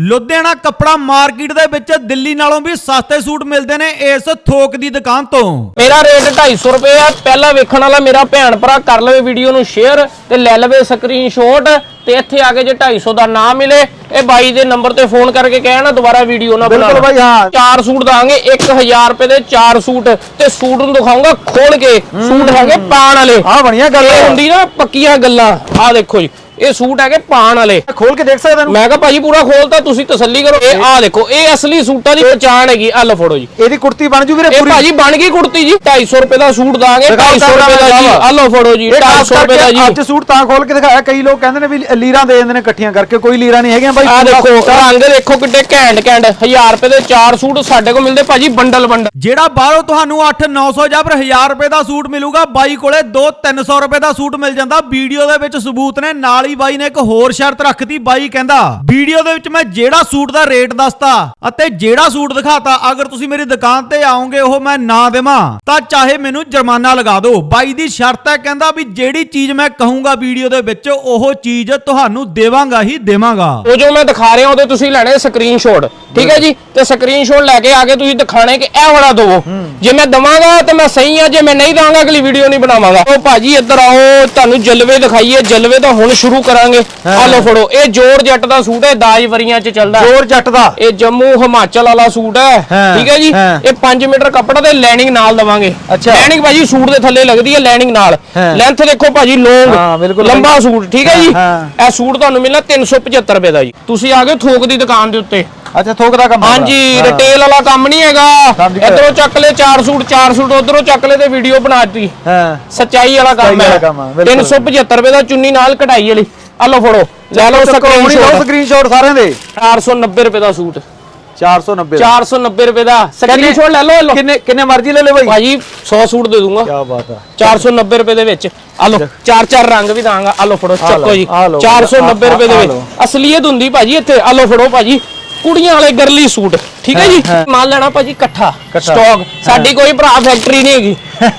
ਲੁਧਿਆਣਾ ਕੱਪੜਾ ਮਾਰਕੀਟ ਦੇ ਵਿੱਚ ਦਿੱਲੀ ਨਾਲੋਂ ਵੀ ਸਸਤੇ ਸੂਟ ਮਿਲਦੇ ਨੇ ਇਸ ਥੋਕ ਦੀ ਦੁਕਾਨ ਤੋਂ। ਮੇਰਾ ਰੇਟ 250 ਰੁਪਏ ਆ। ਪਹਿਲਾਂ ਵੇਖਣ ਵਾਲਾ ਮੇਰਾ ਭੈਣ ਭਰਾ ਕਰ ਲਵੇ ਵੀਡੀਓ ਨੂੰ ਸ਼ੇਅਰ ਤੇ ਲੈ ਲਵੇ ਸਕਰੀਨਸ਼ਾਟ ਤੇ ਇੱਥੇ ਆ ਕੇ ਜੇ 250 ਦਾ ਨਾ ਮਿਲੇ ਇਹ ਬਾਈ ਦੇ ਨੰਬਰ ਤੇ ਫੋਨ ਕਰਕੇ ਕਹਿਣਾ ਦੁਬਾਰਾ ਵੀਡੀਓ ਨਾ ਬਣਾ ਬਿਲਕੁਲ ਬਾਈ, ਹਾਂ। ਚਾਰ ਸੂਟ ਦਾਂਗੇ 1000 ਰੁਪਏ ਦੇ ਚਾਰ ਸੂਟ ਤੇ ਸੂਟ ਨੂੰ ਦਿਖਾਉਂਗਾ ਖੋਲ ਕੇ। ਸੂਟ ਹੈਗੇ ਪਾਣ ਵਾਲੇ। ਆਹ ਬਣੀਆਂ ਗੱਲ। ਹੁੰਦੀ ਨਾ ਪੱਕੀਆਂ ਗੱਲਾਂ। ਆਹ ਦੇਖੋ ਜੀ ਇਹ ਸੂਟ ਹੈਗੇ ਪਾਣ ਵਾਲੇ। ਖੋਲ ਕੇ ਦੇਖ ਸਕਦੇ ਮੈਂ ਕਿਹਾ ਭਾਜੀ ਪੂਰਾ ਖੋਲਤਾ ਤੁਸੀਂ ਤਸੱਲੀ ਕਰੋ। ਇਹ ਆਹ ਦੇਖੋ ਇਹ ਅਸਲੀ ਸੂਟਾਂ ਦੀ ਪਛਾਣ ਹੈਗੀ ਆਹ ਲਓ ਫੜੋ ਜੀ। ਇਹਦੀ ਕੁੜਤੀ ਬਣ ਜੂ ਵੀਰੇ ਇਹ ਪੂਰੀ? ਭਾਜੀ ਬਣ ਗਈ ਕੁੜਤੀ ਜੀ 250 ਰੁਪਏ ਦਾ ਸੂਟ ਦਾਂਗੇ ਦਿਖਾਓ 250 ਰੁਪਏ ਦਾ ਜੀ। ਆ ਲਓ ਫੜੋ ਜੀ ਇਹ ਖਾਸ 250 ਰੁਪਏ ਦਾ ਕਰਕੇ ਅੱਜ ਜੀ ਸੂਟ ਤਾਂ ਖੋਲ ਕੇ ਦਿਖਾਇਆ ਕਈ ਲੋਕ ਕਹਿੰਦੇ ਨੇ ਵੀ ਲੀਰਾਂ ਦੇ ਦਿੰਦੇ ਨੇ ਇਕੱਠੀਆਂ ਕਰਕੇ ਕੋਈ ਲੀਰਾਂ ਨਹੀਂ ਹੈਗੀਆਂ ਬਾਈ। ਆ ਦੇਖੋ ਆ। ਰੰਗ ਦੇਖੋ ਕਿੱਡੇ ਘੈਂਟ ਘੈਂਟ। 1000 ਰੁਪਏ ਦੇ ਚਾਰ ਸੂਟ ਸਾਡੇ ਕੋਲ ਮਿਲਦੇ ਭਾਜੀ ਬੰਡਲ ਬੰਡਲ। ਜਿਹੜਾ ਬਾਹਰੋਂ ਤੁਹਾਨੂੰ 8-900 ਜਾਂ ਫਿਰ 1000 ਰੁਪਏ ਦਾ ਸੂਟ ਮਿਲੂਗਾ ਬਾਈ ਕੋਲੇ 2-300 ਰੁਪਏ ਦਾ ਸੂਟ ਮਿਲ ਜਾਂਦਾ। ਵੀਡੀਓ ਦੇ ਵਿੱਚ ਸਬੂਤ ਨੇ ਨਾਲ ਹੀ ਬਾਈ ਨੇ ਇੱਕ ਹੋਰ ਸ਼ਰਤ ਰੱਖਤੀ। ਬਾਈ ਕਹਿੰਦਾ ਵੀਡੀਓ ਦੇ ਵਿੱਚ ਮੈਂ ਜਿਹੜਾ ਸੂਟ ਦਾ ਰੇਟ ਦੱਸਤਾ ਅਤੇ ਜਿਹੜਾ ਸੂਟ ਦਿਖਾਤਾ ਅਗਰ ਤੁਸੀਂ ਮੇਰੀ ਦੁਕਾਨ ਤੇ ਆਓਗੇ ਉਹ ਮੈਂ ਨਾ ਦੇਵਾਂ ਤਾਂ ਚਾਹੇ ਮੈਨੂੰ ਜੁਰਮਾਨਾ ਲਗਾ ਦਿਓ। ਬਾਈ ਦੀ ਸ਼ਰਤ ਹੈ ਕਹਿੰਦਾ ਵੀ ਜਿਹੜੀ ਚੀਜ਼ ਮੈਂ ਕਹੂੰਗਾ ਵੀਡੀਓ ਦੇ ਵਿੱਚ ਉਹ ਚੀਜ਼ ਤੁਹਾਨੂੰ ਦੇਵਾਂਗਾ ਹੀ ਦੇਵਾਂਗਾ। ਉਹ ਜੋ ਮੈਂ ਦਿਖਾ ਰਿਹਾ ਉਹਦੇ ਤੁਸੀਂ ਲੈਣੇ ਸਕਰੀਨਸ਼ਾਟ ਠੀਕ ਹੈ ਜੀ? ਤੇ ਸਕਰੀਨਸ਼ਾਟ ਲੈ ਕੇ ਆ ਕੇ ਤੁਸੀਂ ਦਿਖਾਣੇ ਕਿ ਇਹ ਵਾਲਾ ਦਵੋ ਜੇ ਮੈਂ ਦਵਾਂਗਾ ਤੇ ਮੈਂ ਸਹੀ ਆ ਜੇ ਮੈਂ ਨਹੀਂ ਦਵਾਂਗਾ ਅਗਲੀ ਵੀਡੀਓ ਨਹੀਂ ਬਣਾਵਾਂਗਾ। ਉਹ ਭਾਜੀ ਇੱਧਰ ਆਓ ਤੁਹਾਨੂੰ ਜਲਵੇ ਦਿਖਾਈਏ ਜਲਵੇ ਤਾਂ ਹੁਣ ਸ਼ੁਰੂ ਕਰਾਂਗੇ ਆ ਲਓ ਫੜੋ ਇਹ ਜੋਰ ਜੱਟ ਦਾ ਸੂਟ ਹੈ ਦਾਜ ਵਰੀਆਂ 'ਚ ਚੱਲਦਾ ਜ਼ੋਰ ਜੱਟ ਦਾ ਇਹ ਜੰਮੂ ਹਿਮਾਚਲ ਵਾਲਾ ਸੂਟ ਹੈ ਠੀਕ ਹੈ ਜੀ। ਇਹ 5 ਮੀਟਰ ਕੱਪੜਾ ਤੇ ਲਾਈਨਿੰਗ ਨਾਲ ਦਵਾਂਗੇ ਅੱਛਾ। ਲਾਈਨਿੰਗ ਭਾਜੀ ਸੂਟ ਦੇ ਥੱਲੇ ਲੱਗਦੀ ਹੈ ਲਾਈਨਿੰਗ ਨਾਲ। ਲੈਂਥ ਦੇਖੋ ਭਾਜੀ ਲੌਂਗ ਬਿਲਕੁਲ ਲੰਬਾ। ਸੂਟ ਠੀਕ ਹੈ ਜੀ। ਇਹ ਸੂਟ ਤੁਹਾਨੂੰ ਮਿਲਣਾ 375 ਰੁਪਏ ਦਾ ਜੀ ਤੁਸੀਂ ਆ ਗਏ ਥੋਕ ਦੀ ਦੁਕਾਨ ਦੇ ਉੱਤੇ ਅੱਛਾ ਥੋਕ ਦਾ ਕੰਮ ਹਾਂਜੀ ਹਾਂ। ਰਿਟੇਲ ਵਾਲਾ ਕੰਮ ਨਹੀਂ ਹੈਗਾ। ਇਧਰੋਂ ਚੱਕ ਲੈ ਚਾਰ ਸੂਟ ਚਾਰ ਸੂਟ ਉਧਰੋਂ ਚੱਕ ਲੈ ਤੇ ਵੀਡੀਓ ਬਣਾ ਦਿੱਤੀ। ਹਾਂ। ਸੱਚਾਈ ਵਾਲਾ ਕੰਮ ਹੈ ਵਾਲਾ ਕੰਮ ਆ, ਬਿਲਕੁਲ। 375 ਰੁਪਏ ਦਾ ਚੁੰਨੀ ਨਾਲ ਕਢਾਈ ਵਾਲੀ। ਆ ਲਓ ਫੜੋ। ਲੈ ਲਓ ਸਕਰੀਨਸ਼ਾਟ ਸਕਰੀਨਸ਼ਾਟ ਸਾਰਿਆਂ ਦੇ। 490 ਰੁਪਏ ਦਾ ਸੂਟ। 490 ਦਾ। 490 ਰੁਪਏ ਦਾ। ਸਕਰੀਨਸ਼ਾਟ ਲੈ ਲਓ ਲਓ। ਕਿੰਨੇ ਕਿੰਨੇ ਮਰਜ਼ੀ ਲੈ ਲੈ ਬਾਈ। ਭਾਜੀ 100 ਸੂਟ ਦੇ ਦੂੰਗਾ। ਕੀ ਬਾਤ ਆ। 490 ਰੁਪਏ ਦੇ ਵਿੱਚ। ਆ ਲਓ ਚਾਰ ਚਾਰ ਰੰਗ ਵੀ ਦਾਂਗਾ। ਆ ਲਓ ਫੜੋ ਚੱਕੋ ਲਓ, ਜੀ। ਆ ਲਓ, 490 ਆ- ਰੁਪਏ ਦੇ ਵਿੱਚ। ਲਓ। ਅਸਲੀਅਤ ਹੁੰਦੀ ਭਾਜੀ ਇੱਥੇ। ਆ ਲਓ ਫੜੋ ਭਾਜੀ। ਕੁੜੀਆਂ ਵਾਲੇ ਗਰਲੀ ਸੂਟ ਠੀਕ ਹੈ ਜੀ ਹਾਂ। ਮਾਲ ਲੈਣਾ ਭਾਜੀ ਇਕੱਠਾ ਇਕੱਠਾ। ਸਟਾਕ ਸਾਡੀ ਕੋਈ ਭਰਾ ਫੈਕਟਰੀ ਨਹੀਂ ਹੈਗੀ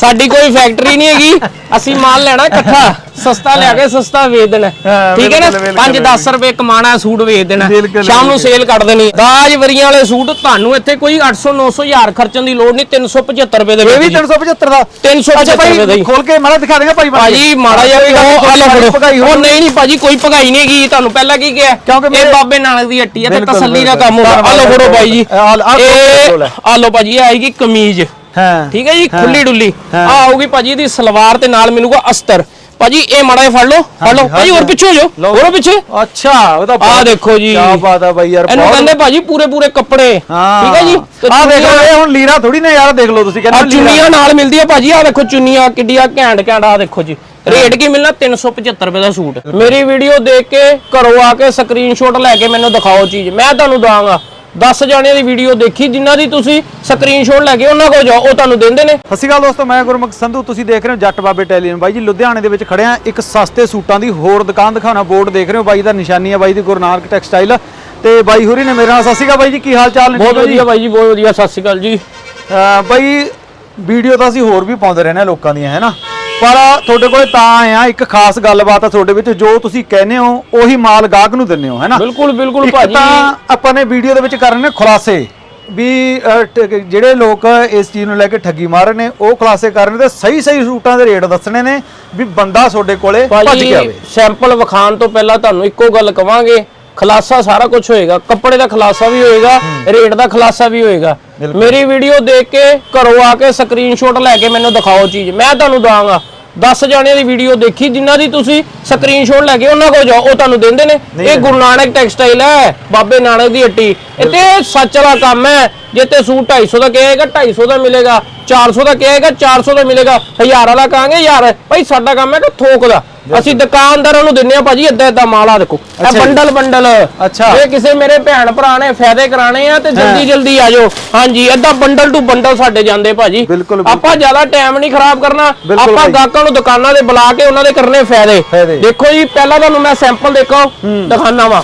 ਸਾਡੀ ਕੋਈ ਫੈਕਟਰੀ ਨਹੀਂ ਹੈਗੀ। ਅਸੀਂ ਮਾਲ ਲੈਣਾ ਇਕੱਠਾ। ਸਸਤਾ ਲਿਆ ਕੇ ਸਸਤਾ ਵੇਚ ਦੇਣਾ। ਹਾਂ, ਠੀਕ ਹੈ ਨਾ? ਬਿਲਕੁਲ, ਬਿਲਕੁਲ, 5-10 ਰੁਪਏ ਕਮਾਣਾ ਸੂਟ ਵੇਚ ਦੇਣਾ। ਬਿਲਕੁਲ, ਸ਼ਾਮ ਨੂੰ। ਸੇਲ ਕੱਢ ਦੇਣੀ। ਦਾਜ ਵਰੀਆਂ ਵਾਲੇ ਸੂਟ ਤੁਹਾਨੂੰ ਇੱਥੇ ਕੋਈ 800 900 ਹਜ਼ਾਰ ਖਰਚਣ ਦੀ ਲੋੜ ਨਹੀਂ। 375 ਰੁਪਏ ਦੇ ਇਹ ਵਿੱਚ ਵੀ ਜੀ। 375 ਦਾ। 375 ਅੱਛਾ ਰੁਪਏ ਦਾ ਭਾਈ ਖੋਲ ਕੇ ਮਾੜਾ ਦਿਖਾ ਦੇਗਾ ਭਾਈ ਬਣ ਕੇ। ਭਾਜੀ ਮਾੜਾ ਜਿਹਾ ਵੀ ਉਹ ਆ ਲਓ ਫੜੋ ਭਗਾਈ ਉਹ। ਨਹੀਂ ਨਹੀਂ ਭਾਜੀ ਕੋਈ ਭਗਾਈ ਨਹੀਂ ਹੈਗੀ। ਤੁਹਾਨੂੰ ਪਹਿਲਾਂ ਕੀ ਕਿਹਾ? ਕਿਉਂਕਿ ਇਹ ਮੇਰੇ- ਬਾਬੇ ਨਾਨਕ ਦੀ ਹੱਟੀ ਹੈ ਤੇ ਬਿਲਕੁਲ, ਤਸੱਲੀ ਦਾ ਬਿਲਕੁਲ। ਕੰਮ ਹੋਗਾ ਆ ਲਓ ਫੜੋ ਭਾਈ ਜੀ। ਆਹ- ਆਹ ਇਹ ਹੈ। ਆ ਲਓ ਭਾਜੀ ਇਹ ਆਏਗੀ ਕਮੀਜ਼। ਹਾਂ ਠੀਕ ਹੈ ਜੀ। ਖੁੱਲੀ ਡੁੱਲੀ। ਆ ਆਊਗੀ ਭਾਜੀ ਇਹਦੀ ਸਲਵਾਰ ਤੇ ਨਾਲ ਮਿਲੂਗਾ ਅਸਤਰ। ਭਾਜੀ ਇਹ ਮਾੜਾ ਜਿਹਾ ਫੜ ਲਓ ਫੜ ਲਓ। ਭਾਜੀ ਹੋਰ। ਪਿੱਛੇ ਹੋ ਜਾਓ। ਹੋਰ ਪਿੱਛੇ। ਅੱਛਾ ਉਹ ਤਾਂ ਆ ਦੇਖੋ ਜੀ। ਕੀ ਬਾਤ ਆ ਬਾਈ ਯਾਰ ਇਹਨੂੰ ਕਹਿੰਦੇ ਭਾਜੀ ਪੂਰੇ ਪੂਰੇ ਕੱਪੜੇ ਠੀਕ ਹੈ ਜੀ? ਆ ਦੇਖ ਇਹ ਹੁਣ ਲੀਰਾ ਥੋੜੀ ਨਾ ਯਾਰ ਦੇਖ ਲਓ ਤੁਸੀਂ ਆ ਕਹਿੰਦੇ ਚੁੰਨੀਆਂ ਨਾਲ ਮਿਲਦੀ ਆ ਭਾਜੀ ਆ ਦੇਖੋ ਚੁੰਨੀਆਂ ਕਿੱਡੀਆਂ ਘੈਂਟ ਘੈਂਟ ਆ ਦੇਖੋ ਜੀ। ਰੇਟ ਕੀ ਮਿਲਣਾ? 375 ਰੁਪਏ ਦਾ ਸੂਟ। ਮੇਰੀ ਵੀਡੀਓ ਦੇਖ ਕੇ ਘਰੋਂ ਆ ਕੇ ਸਕਰੀਨਸ਼ਾਟ ਲੈ ਕੇ ਮੈਨੂੰ ਦਿਖਾਓ ਚੀਜ਼। ਮੈਂ ਤੁਹਾਨੂੰ ਦਵਾਂਗਾ। 10 ਜਾਣਿਆਂ ਦੀ ਵੀਡੀਓ ਦੇਖੀ ਜਿਨ੍ਹਾਂ ਦੀ ਤੁਸੀਂ ਸਕਰੀਨਸ਼ਾਟ ਲੈ ਕੇ ਉਹਨਾਂ ਕੋਲ ਜਾਓ ਉਹ ਤੁਹਾਨੂੰ ਦਿੰਦੇ ਨੇ। ਸਤਿ ਸ਼੍ਰੀ ਅਕਾਲ ਦੋਸਤੋ ਮੈਂ ਗੁਰਮੁਖ ਸੰਧੂ ਤੁਸੀਂ ਦੇਖ ਰਹੇ ਹੋ ਜੱਟ ਬਾਬੇ ਟੈਲੀਵਿਜ਼ਨ। ਬਾਈ ਜੀ ਲੁਧਿਆਣੇ ਦੇ ਵਿੱਚ ਖੜੇ ਆ ਇੱਕ ਸਸਤੇ ਸੂਟਾਂ ਦੀ ਹੋਰ ਦੁਕਾਨ ਦਿਖਾਉਣਾ ਬੋਰਡ ਦੇਖ ਰਹੇ ਹੋ ਬਾਈ ਦਾ ਨਿਸ਼ਾਨੀ ਹੈ ਬਾਈ ਦੀ ਗੁਰੂ ਨਾਨਕ ਟੈਕਸਟਾਈਲ। ਤੇ ਬਾਈ ਹੋਰੀ ਨੇ ਮੇਰੇ ਨਾਲ ਸਤਿ ਸ਼੍ਰੀ ਅਕਾਲ ਬਾਈ ਜੀ ਕੀ ਹਾਲ ਚਾਲ ਨੇ? ਬਹੁਤ? ਵਧੀਆ ਬਾਈ ਜੀ ਬਹੁਤ ਵਧੀਆ ਸਤਿ ਸ਼੍ਰੀ ਅਕਾਲ ਜੀ। ਬਾਈ ਵੀਡੀਓ ਤਾਂ ਅਸੀਂ ਹੋਰ ਵੀ ਪਾਉਂਦੇ ਰਹਿੰਦੇ ਹਾਂ ਲੋਕਾਂ ਦੀਆਂ ਹੈ ਨਾ? ਪਰ ਤੁਹਾਡੇ ਕੋਲੇ ਤਾਂ ਆਏ ਆ ਇੱਕ ਖਾਸ ਗੱਲਬਾਤ ਆ ਤੁਹਾਡੇ ਵਿੱਚ ਜੋ ਤੁਸੀਂ ਕਹਿੰਦੇ ਹੋ ਉਹੀ ਮਾਲ ਗਾਹਕ ਨੂੰ ਦਿੰਦੇ ਹੋ ਹੈ ਨਾ? ਬਿਲਕੁਲ ਬਿਲਕੁਲ ਭਾਜੀ। ਤਾਂ ਆਪਾਂ ਨੇ ਵੀਡੀਓ ਦੇ ਵਿੱਚ ਕਰ ਰਹੇ ਨੇ ਖੁਲਾਸੇ ਵੀ ਜਿਹੜੇ ਲੋਕ ਇਸ ਚੀਜ਼ ਨੂੰ ਲੈ ਕੇ ਠੱਗੀ ਮਾਰ ਰਹੇ ਨੇ ਉਹ ਖੁਲਾਸੇ ਕਰ ਰਹੇ ਤੇ ਸਹੀ ਸਹੀ ਸੂਟਾਂ ਦੇ ਰੇਟ ਦੱਸਣੇ ਨੇ ਵੀ ਬੰਦਾ ਤੁਹਾਡੇ ਕੋਲੇ ਭੱਜ ਕੇ ਆਵੇ। ਸੈਂਪਲ ਵਿਖਾਣ ਤੋਂ ਪਹਿਲਾਂ ਤੁਹਾਨੂੰ ਇੱਕੋ ਗੱਲ ਕਵਾਂਗੇ ਖਲਾਸਾ ਸਾਰਾ ਕੁਝ ਹੋਏਗਾ ਕੱਪੜੇ ਦਾ ਖਲਾਸਾ ਵੀ ਹੋਏਗਾ ਰੇਟ ਦਾ ਖਲਾਸਾ ਵੀ ਹੋਏਗਾ। ਮੇਰੀ ਵੀਡੀਓ ਦੇਖ ਕੇ ਘਰੋਂ ਆ ਕੇ ਸਕਰੀਨਸ਼ਾਟ ਲੈ ਕੇ ਮੈਨੂੰ ਦਿਖਾਓ ਚੀਜ਼। ਮੈਂ ਤੁਹਾਨੂੰ ਦਵਾਂਗਾ। 10 ਜਾਣਿਆਂ ਦੀ ਵੀਡੀਓ ਦੇਖੀ ਜਿਨ੍ਹਾਂ ਦੀ ਤੁਸੀਂ ਸਕਰੀਨਸ਼ਾਟ ਲੈ ਕੇ ਉਹਨਾਂ ਕੋਲ ਜਾਓ ਉਹ ਤੁਹਾਨੂੰ ਦਿੰਦੇ ਨੇ। ਇਹ ਗੁਰੂ ਨਾਨਕ ਟੈਕਸਟਾਈਲ ਹੈ ਬਾਬੇ ਨਾਨਕ ਦੀ ਹੱਟੀ। ਇੱਥੇ ਸੱਚ ਵਾਲਾ ਕੰਮ ਹੈ ਜੇ ਤੇ ਸੂਟ 250 ਦਾ ਕਹੇਗਾ 250 ਦਾ ਮਿਲੇਗਾ 400 ਦਾ ਕਹੇਗਾ 400 ਦਾ ਮਿਲੇਗਾ। ਹਜ਼ਾਰ ਵਾਲਾ ਕਹਾਂਗੇ ਯਾਰ ਭਾਈ ਸਾਡਾ ਕੰਮ ਹੈ ਕਿ ਥੋਕ ਦਾ। ਅਸੀਂ ਦੁਕਾਨਦਾਰਾਂ ਨੂੰ ਦਿੰਨੇ ਆ ਭਾਜੀ ਏਦਾਂ ਏਦਾਂ ਮਾਲ ਆ ਦੇਖੋ। ਇਹ। Bundle bundle. ਅੱਛਾ। ਜੇ ਕਿਸੇ ਮੇਰੇ ਭੈਣ ਭਰਾ ਨੇ ਫਾਇਦੇ ਕਰਾਣੇ ਆ ਤੇ ਜਲਦੀ ਜਲਦੀ ਆ ਜਾਓ। ਹਾਂਜੀ ਏਦਾਂ ਬੰਡਲ ਟੂ ਬੰਡਲ ਸਾਡੇ ਜਾਂਦੇ ਭਾਜੀ। ਆਪਾਂ ਜ਼ਿਆਦਾ ਟਾਈਮ ਨਹੀਂ ਖਰਾਬ ਕਰਨਾ। ਆਪਾਂ। ਗਾਹਕਾਂ ਨੂੰ ਦੁਕਾਨਾਂ ਦੇ ਬੁਲਾ ਕੇ ਉਹਨਾਂ ਦੇ ਕਰਨੇ ਫਾਇਦੇ। ਦੇਖੋ ਜੀ ਪਹਿਲਾਂ ਤੁਹਾਨੂੰ ਮੈਂ ਸੈਂਪਲ ਦੇਖੋ ਦਿਖਾਣਾ ਵਾ।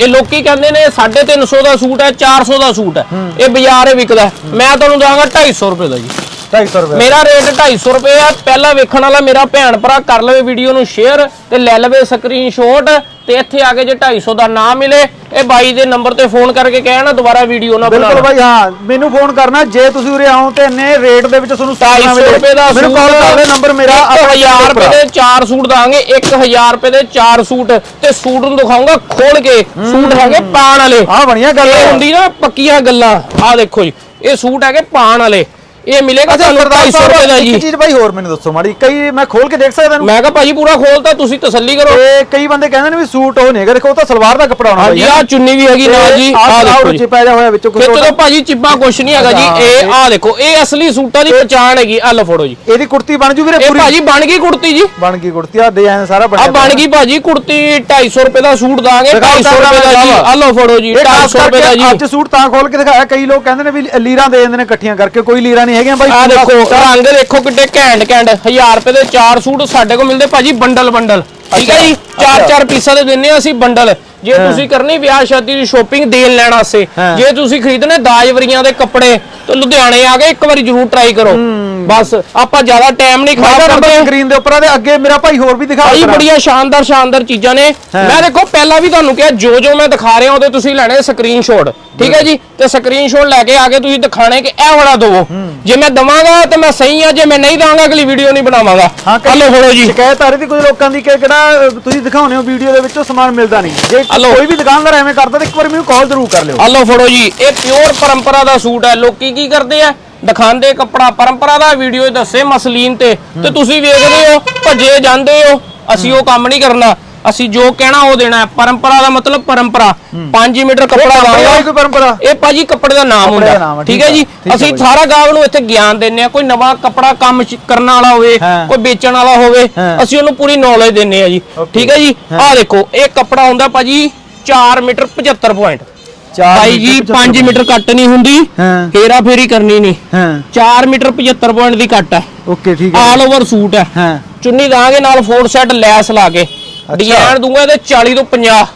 ਇਹ ਲੋਕੀ ਕਹਿੰਦੇ ਨੇ 350 ਦਾ ਸੂਟ ਹੈ 400 ਦਾ ਸੂਟ ਹੈ। ਇਹ ਬਾਜ਼ਾਰ ਵਿਕਦਾ। ਮੈਂ ਤੁਹਾਨੂੰ ਦਾਂਗਾ 250 ਰੁਪਏ ਦਾ ਜੀ। 250 ਰੁਪਏ। ਮੇਰਾ ਰੇਟ 250 ਰੁਪਏ ਆ। ਪਹਿਲਾਂ ਵੇਖਣ ਵਾਲਾ ਮੇਰਾ ਭੈਣ ਭਰਾ ਕਰ ਲਵੇ ਵੀਡੀਓ ਨੂੰ ਸ਼ੇਅਰ ਤੇ ਲੈ ਲਵੇ ਸਕਰੀਨਸ਼ਾਟ ਤੇ ਇੱਥੇ ਆ ਕੇ ਜੇ 250 ਦਾ ਨਾ ਮਿਲੇ ਇਹ ਬਾਈ ਦੇ ਨੰਬਰ ਤੇ ਫੋਨ ਕਰਕੇ ਕਹਿਣਾ ਦੁਬਾਰਾ ਵੀਡੀਓ ਨਾ ਬਿਲਕੁਲ ਬਣਾਓ ਬਾਈ ਹਾਂ ਮੈਨੂੰ ਫੋਨ ਕਰਨਾ ਜੇ ਤੁਸੀਂ ਉਰੇ ਆਓ ਤੇ ਇੰਨੇ ਰੇਟ ਦੇ ਵਿੱਚ ਤੁਹਾਨੂੰ ਸੂਟ ਨਾ 250 ਮਿਲੇ ਰੁਪਏ ਦਾ ਮੈਨੂੰ ਕਾਲ ਕਰ ਦੇ ਨੰਬਰ ਮੇਰਾ 1000 ਰੁਪਏ ਦੇ 4 ਸੂਟ ਦਾਂਗੇ 1000 ਰੁਪਏ ਦੇ 4 ਸੂਟ ਤੇ ਸੂਟ ਨੂੰ ਦਿਖਾਉਂਗਾ ਖੋਲ ਕੇ। ਸੂਟ ਹੈਗੇ ਪਾਣ ਵਾਲੇ। ਆ ਬਣੀਆਂ ਗੱਲ। ਹੁੰਦੀ ਨਾ ਪੱਕੀਆਂ ਗੱਲਾਂ। ਆ ਦੇਖੋ ਜੀ ਇਹ ਸੂਟ ਹੈਗੇ ਪਾਣ ਵਾਲੇ। ਇਹ ਮਿਲੇਗਾ ਤੁਹਾਨੂੰ 250 ਰੁਪਏ ਦਾ ਇੱਕ ਜੀ ਚੀਜ਼ ਬਾਈ ਹੋਰ ਮੈਨੂੰ ਦੱਸੋ ਮਾੜੀ ਕਈ ਮੈਂ ਖੋਲ ਕੇ ਦੇਖ ਸਕਦਾ ਇਹਨੂੰ? ਮੈਂ ਕਿਹਾ ਭਾਜੀ ਪੂਰਾ ਖੋਲਤਾ ਤੁਸੀਂ ਤਸੱਲੀ ਕਰੋ। ਤੇ ਕਈ ਬੰਦੇ ਕਹਿੰਦੇ ਨੇ ਵੀ ਸੂਟ ਉਹ ਨਹੀਂ ਹੈਗਾ ਦੇਖੋ ਉਹ ਤਾਂ ਸਲਵਾਰ ਦਾ ਕੱਪੜਾ ਹੋਣਾ ਹਾਂਜੀ ਆ ਚੁੰਨੀ ਵੀ ਹੈਗੀ ਨਾਲ ਜੀ ਆ ਦੇਖੋ ਜੀ। ਚਿਪਾ ਜਾ ਹੋਇਆ ਵਿੱਚੋਂ ਕੁਝ ਖਿੱਚ ਲਓ ਭਾਜੀ ਚਿੱਬਾ ਕੁਛ ਨਹੀਂ ਹੈਗਾ ਜੀ ਇਹ ਆ ਦੇਖੋ ਇਹ ਅਸਲੀ ਸੂਟਾਂ ਦੀ ਪਛਾਣ ਹੈਗੀ ਆ ਲਓ ਫੜੋ ਜੀ। ਇਹਦੀ ਕੁੜਤੀ ਬਣ ਜੂ ਵੀਰੇ ਇਹ ਪੂਰੀ? ਭਾਜੀ ਬਣ ਗਈ ਕੁੜਤੀ ਜੀ। ਬਣ ਗਈ ਕੁੜਤੀ ਆ ਡਿਜ਼ਾਈਨ ਸਾਰਾ ਆ ਬਣਿਆ ਬਣ ਗਈ ਭਾਜੀ ਕੁੜਤੀ 250 ਰੁਪਏ ਦਾ ਸੂਟ ਦਾਂਗੇ ਦਿਖਾਓ 250 ਰੁਪਏ ਦਾ ਜੀ ਆ ਲਓ ਫੜੋ ਜੀ ਇਹ ਖਾਸ 250 ਰੁਪਏ ਦਾ ਜੀ। ਅੱਜ ਸੂਟ ਤਾਂ ਖੋਲ ਕੇ ਦਿਖਾਇਆ ਕਈ ਲੋਕ ਕਹਿੰਦੇ ਨੇ ਵੀ ਲੀਰਾਂ ਦੇ ਦਿੰਦੇ ਨੇ ਇਕੱਠੀਆਂ ਕਰਕੇ ਕੋਈ ਲੀਰਾਂ ਨਹੀਂ ਬਾਈ ਆ ਪੂਰਾ ਦੇਖੋ ਆ। ਰੰਗ ਦੇਖੋ ਕਿੱਡੇ ਘੈਂਟ ਘੈਂਟ। 1000 ਰੁਪਏ ਦੇ 4 ਸੂਟ ਸਾਡੇ ਕੋਲ ਮਿਲਦੇ ਭਾਜੀ ਬੰਡਲ ਬੰਡਲ। ਠੀਕ ਹੈ ਜੀ? ਚਾਰ ਚਾਰ ਪੀਸਾਂ ਦੇ ਦਿੰਨੇ ਆ ਅਸੀਂ ਬੰਡਲ। ਜੇ ਤੁਸੀਂ ਕਰਨੀ ਵਿਆਹ ਸ਼ਾਦੀ ਦੀ ਸ਼ੋਪਿੰਗ ਦੇਣ ਲੈਣ ਵਾਸਤੇ। ਜੇ ਤੁਸੀਂ ਖਰੀਦਣੇ ਦਾਜਵਰੀਆਂ ਦੇ ਕੱਪੜੇ ਤਾਂ ਲੁਧਿਆਣੇ ਆ ਕੇ ਇੱਕ ਵਾਰੀ ਜ਼ਰੂਰ ਟਰਾਈ ਕਰੋ। ਬਸ ਆਪਾਂ ਜ਼ਿਆਦਾ ਟਾਈਮ ਨਹੀਂ ਖਰਾਬ ਕਰਦੇ। ਸਕਰੀਨ ਦੇ ਉੱਪਰ ਆ ਤੇ ਅੱਗੇ ਮੇਰਾ ਭਾਈ ਹੋਰ ਵੀ ਦਿਖਾ ਭਾਈ। ਬੜੀਆਂ ਸ਼ਾਨਦਾਰ ਸ਼ਾਨਦਾਰ ਚੀਜ਼ਾਂ ਨੇ। ਮੈਂ ਦੇਖੋ ਪਹਿਲਾਂ ਵੀ ਤੁਹਾਨੂੰ ਕਿਹਾ ਜੋ ਜੋ ਮੈਂ ਦਿਖਾ ਰਿਹਾ ਉਹਦੇ ਤੁਸੀਂ ਲੈਣੇ ਸਕਰੀਨਸ਼ਾਟ ਠੀਕ ਹੈ ਜੀ? ਤੇ ਸਕਰੀਨਸ਼ਾਟ ਲੈ ਕੇ ਆ ਕੇ ਤੁਸੀਂ ਦਿਖਾਣੇ ਕਿ ਇਹ ਵਾਲਾ ਦਵੋ ਜੇ ਮੈਂ ਦਵਾਂਗਾ ਤੇ ਮੈਂ ਸਹੀ ਆ ਜੇ ਮੈਂ ਨਹੀਂ ਦਵਾਂਗਾ ਅਗਲੀ ਵੀਡੀਓ ਨਹੀਂ ਬਣਾਵਾਂਗਾ। ਹਲੋ ਫੜੋ ਜੀ। ਸ਼ਿਕਾਇਤ ਆ ਰਹੀ ਸੀ ਕੁਝ ਲੋਕਾਂ ਦੀ ਕਿ ਕਿਹੜਾ ਤੁਸੀਂ ਦਿਖਾਉਨੇ ਹੋ ਵੀਡੀਓ ਦੇ ਵਿੱਚੋਂ ਸਮਾਨ ਮਿਲਦਾ ਨਹੀਂ। ਜੇ। ਕੋਈ ਵੀ ਦੁਕਾਨਦਾਰ ਐਵੇਂ ਕਰਦਾ ਤਾਂ ਇੱਕ ਵਾਰ ਮੈਨੂੰ ਕਾਲ ਜ਼ਰੂਰ ਕਰ ਲਿਓ। ਹਲੋ ਫੜੋ ਜੀ। ਇਹ ਪਿਓਰ ਪਰੰਪਰਾ ਦਾ ਸੂਟ ਹੈ। ਲੋਕੀ ਕੀ ਕਰਦੇ ਆ? ਦਿਖਾਉਂਦੇ ਕੱਪੜਾ ਪਰੰਪਰਾ ਦਾ ਵੀਡੀਓ ਦੱਸੇ ਮਸਲੀਨ ਤੇ। ਤੇ ਤੁਸੀਂ ਵੇਖਦੇ ਹੋ ਭੱਜੇ ਜਾਂਦੇ ਹੋ ਅਸੀਂ ਉਹ ਕੰਮ ਨਹੀਂ ਕਰਨਾ। ਅਸੀਂ ਜੋ ਕਹਿਣਾ ਉਹ ਦੇਣਾ ਹੈ। ਪਰੰਪਰਾ ਦਾ ਮਤਲਬ ਪਰੰਪਰਾ। 5 ਮੀਟਰ ਕੱਪੜਾ ਇਹ ਦਾਂਗਾ ਕੋਈ ਪਰੰਪਰਾ? ਇਹ ਭਾਜੀ ਕੱਪੜੇ ਦਾ ਨਾਮ ਹੁੰਦਾ। ਠੀਕ ਹੈ ਜੀ? ਅਸੀਂ। ਸਾਰਾ ਗਾਹਕ ਨੂੰ ਇੱਥੇ ਗਿਆਨ ਦਿੰਨੇ ਆ ਕੋਈ ਨਵਾਂ ਕੱਪੜਾ ਕੰਮ ਕਰਨ ਵਾਲਾ ਹੋਵੇ। ਕੋਈ ਵੇਚਣ ਵਾਲਾ ਹੋਵੇ। ਅਸੀਂ ਉਹਨੂੰ ਪੂਰੀ ਨੌਲੇਜ ਦਿੰਨੇ ਆ ਜੀ। ਠੀਕ ਹੈ ਜੀ? ਆਹ ਦੇਖੋ ਇਹ ਕੱਪੜਾ ਹੁੰਦਾ ਭਾਜੀ 4 ਮੀਟਰ 75 ਪੁਆਇੰਟ ਚਾਰ ਭਾਈ ਜੀ 5 ਮੀਟਰ ਕੱਟ ਨਹੀਂ ਹੁੰਦੀ ਹਾਂ। ਫੇਰਾ ਫੇਰੀ ਕਰਨੀ ਨਹੀਂ। ਹਾਂ। 4 ਮੀਟਰ 75 ਪੁਆਇੰਟ ਦੀ ਕੱਟ ਹੈ। ਓਕੇ ਠੀਕ ਹੈ। ਆਲ ਓਵਰ ਸੂਟ ਹੈ। ਹਾਂ। ਚੁੰਨੀ ਦਾਂਗੇ ਨਾਲ ਫੋਰ ਸੈਟ ਲੈਸ ਲਾ ਕੇ। ਡਿਜ਼ਾਈਨ ਦੂੰਗਾ ਇਹਦੇ 40 ਤੋਂ 50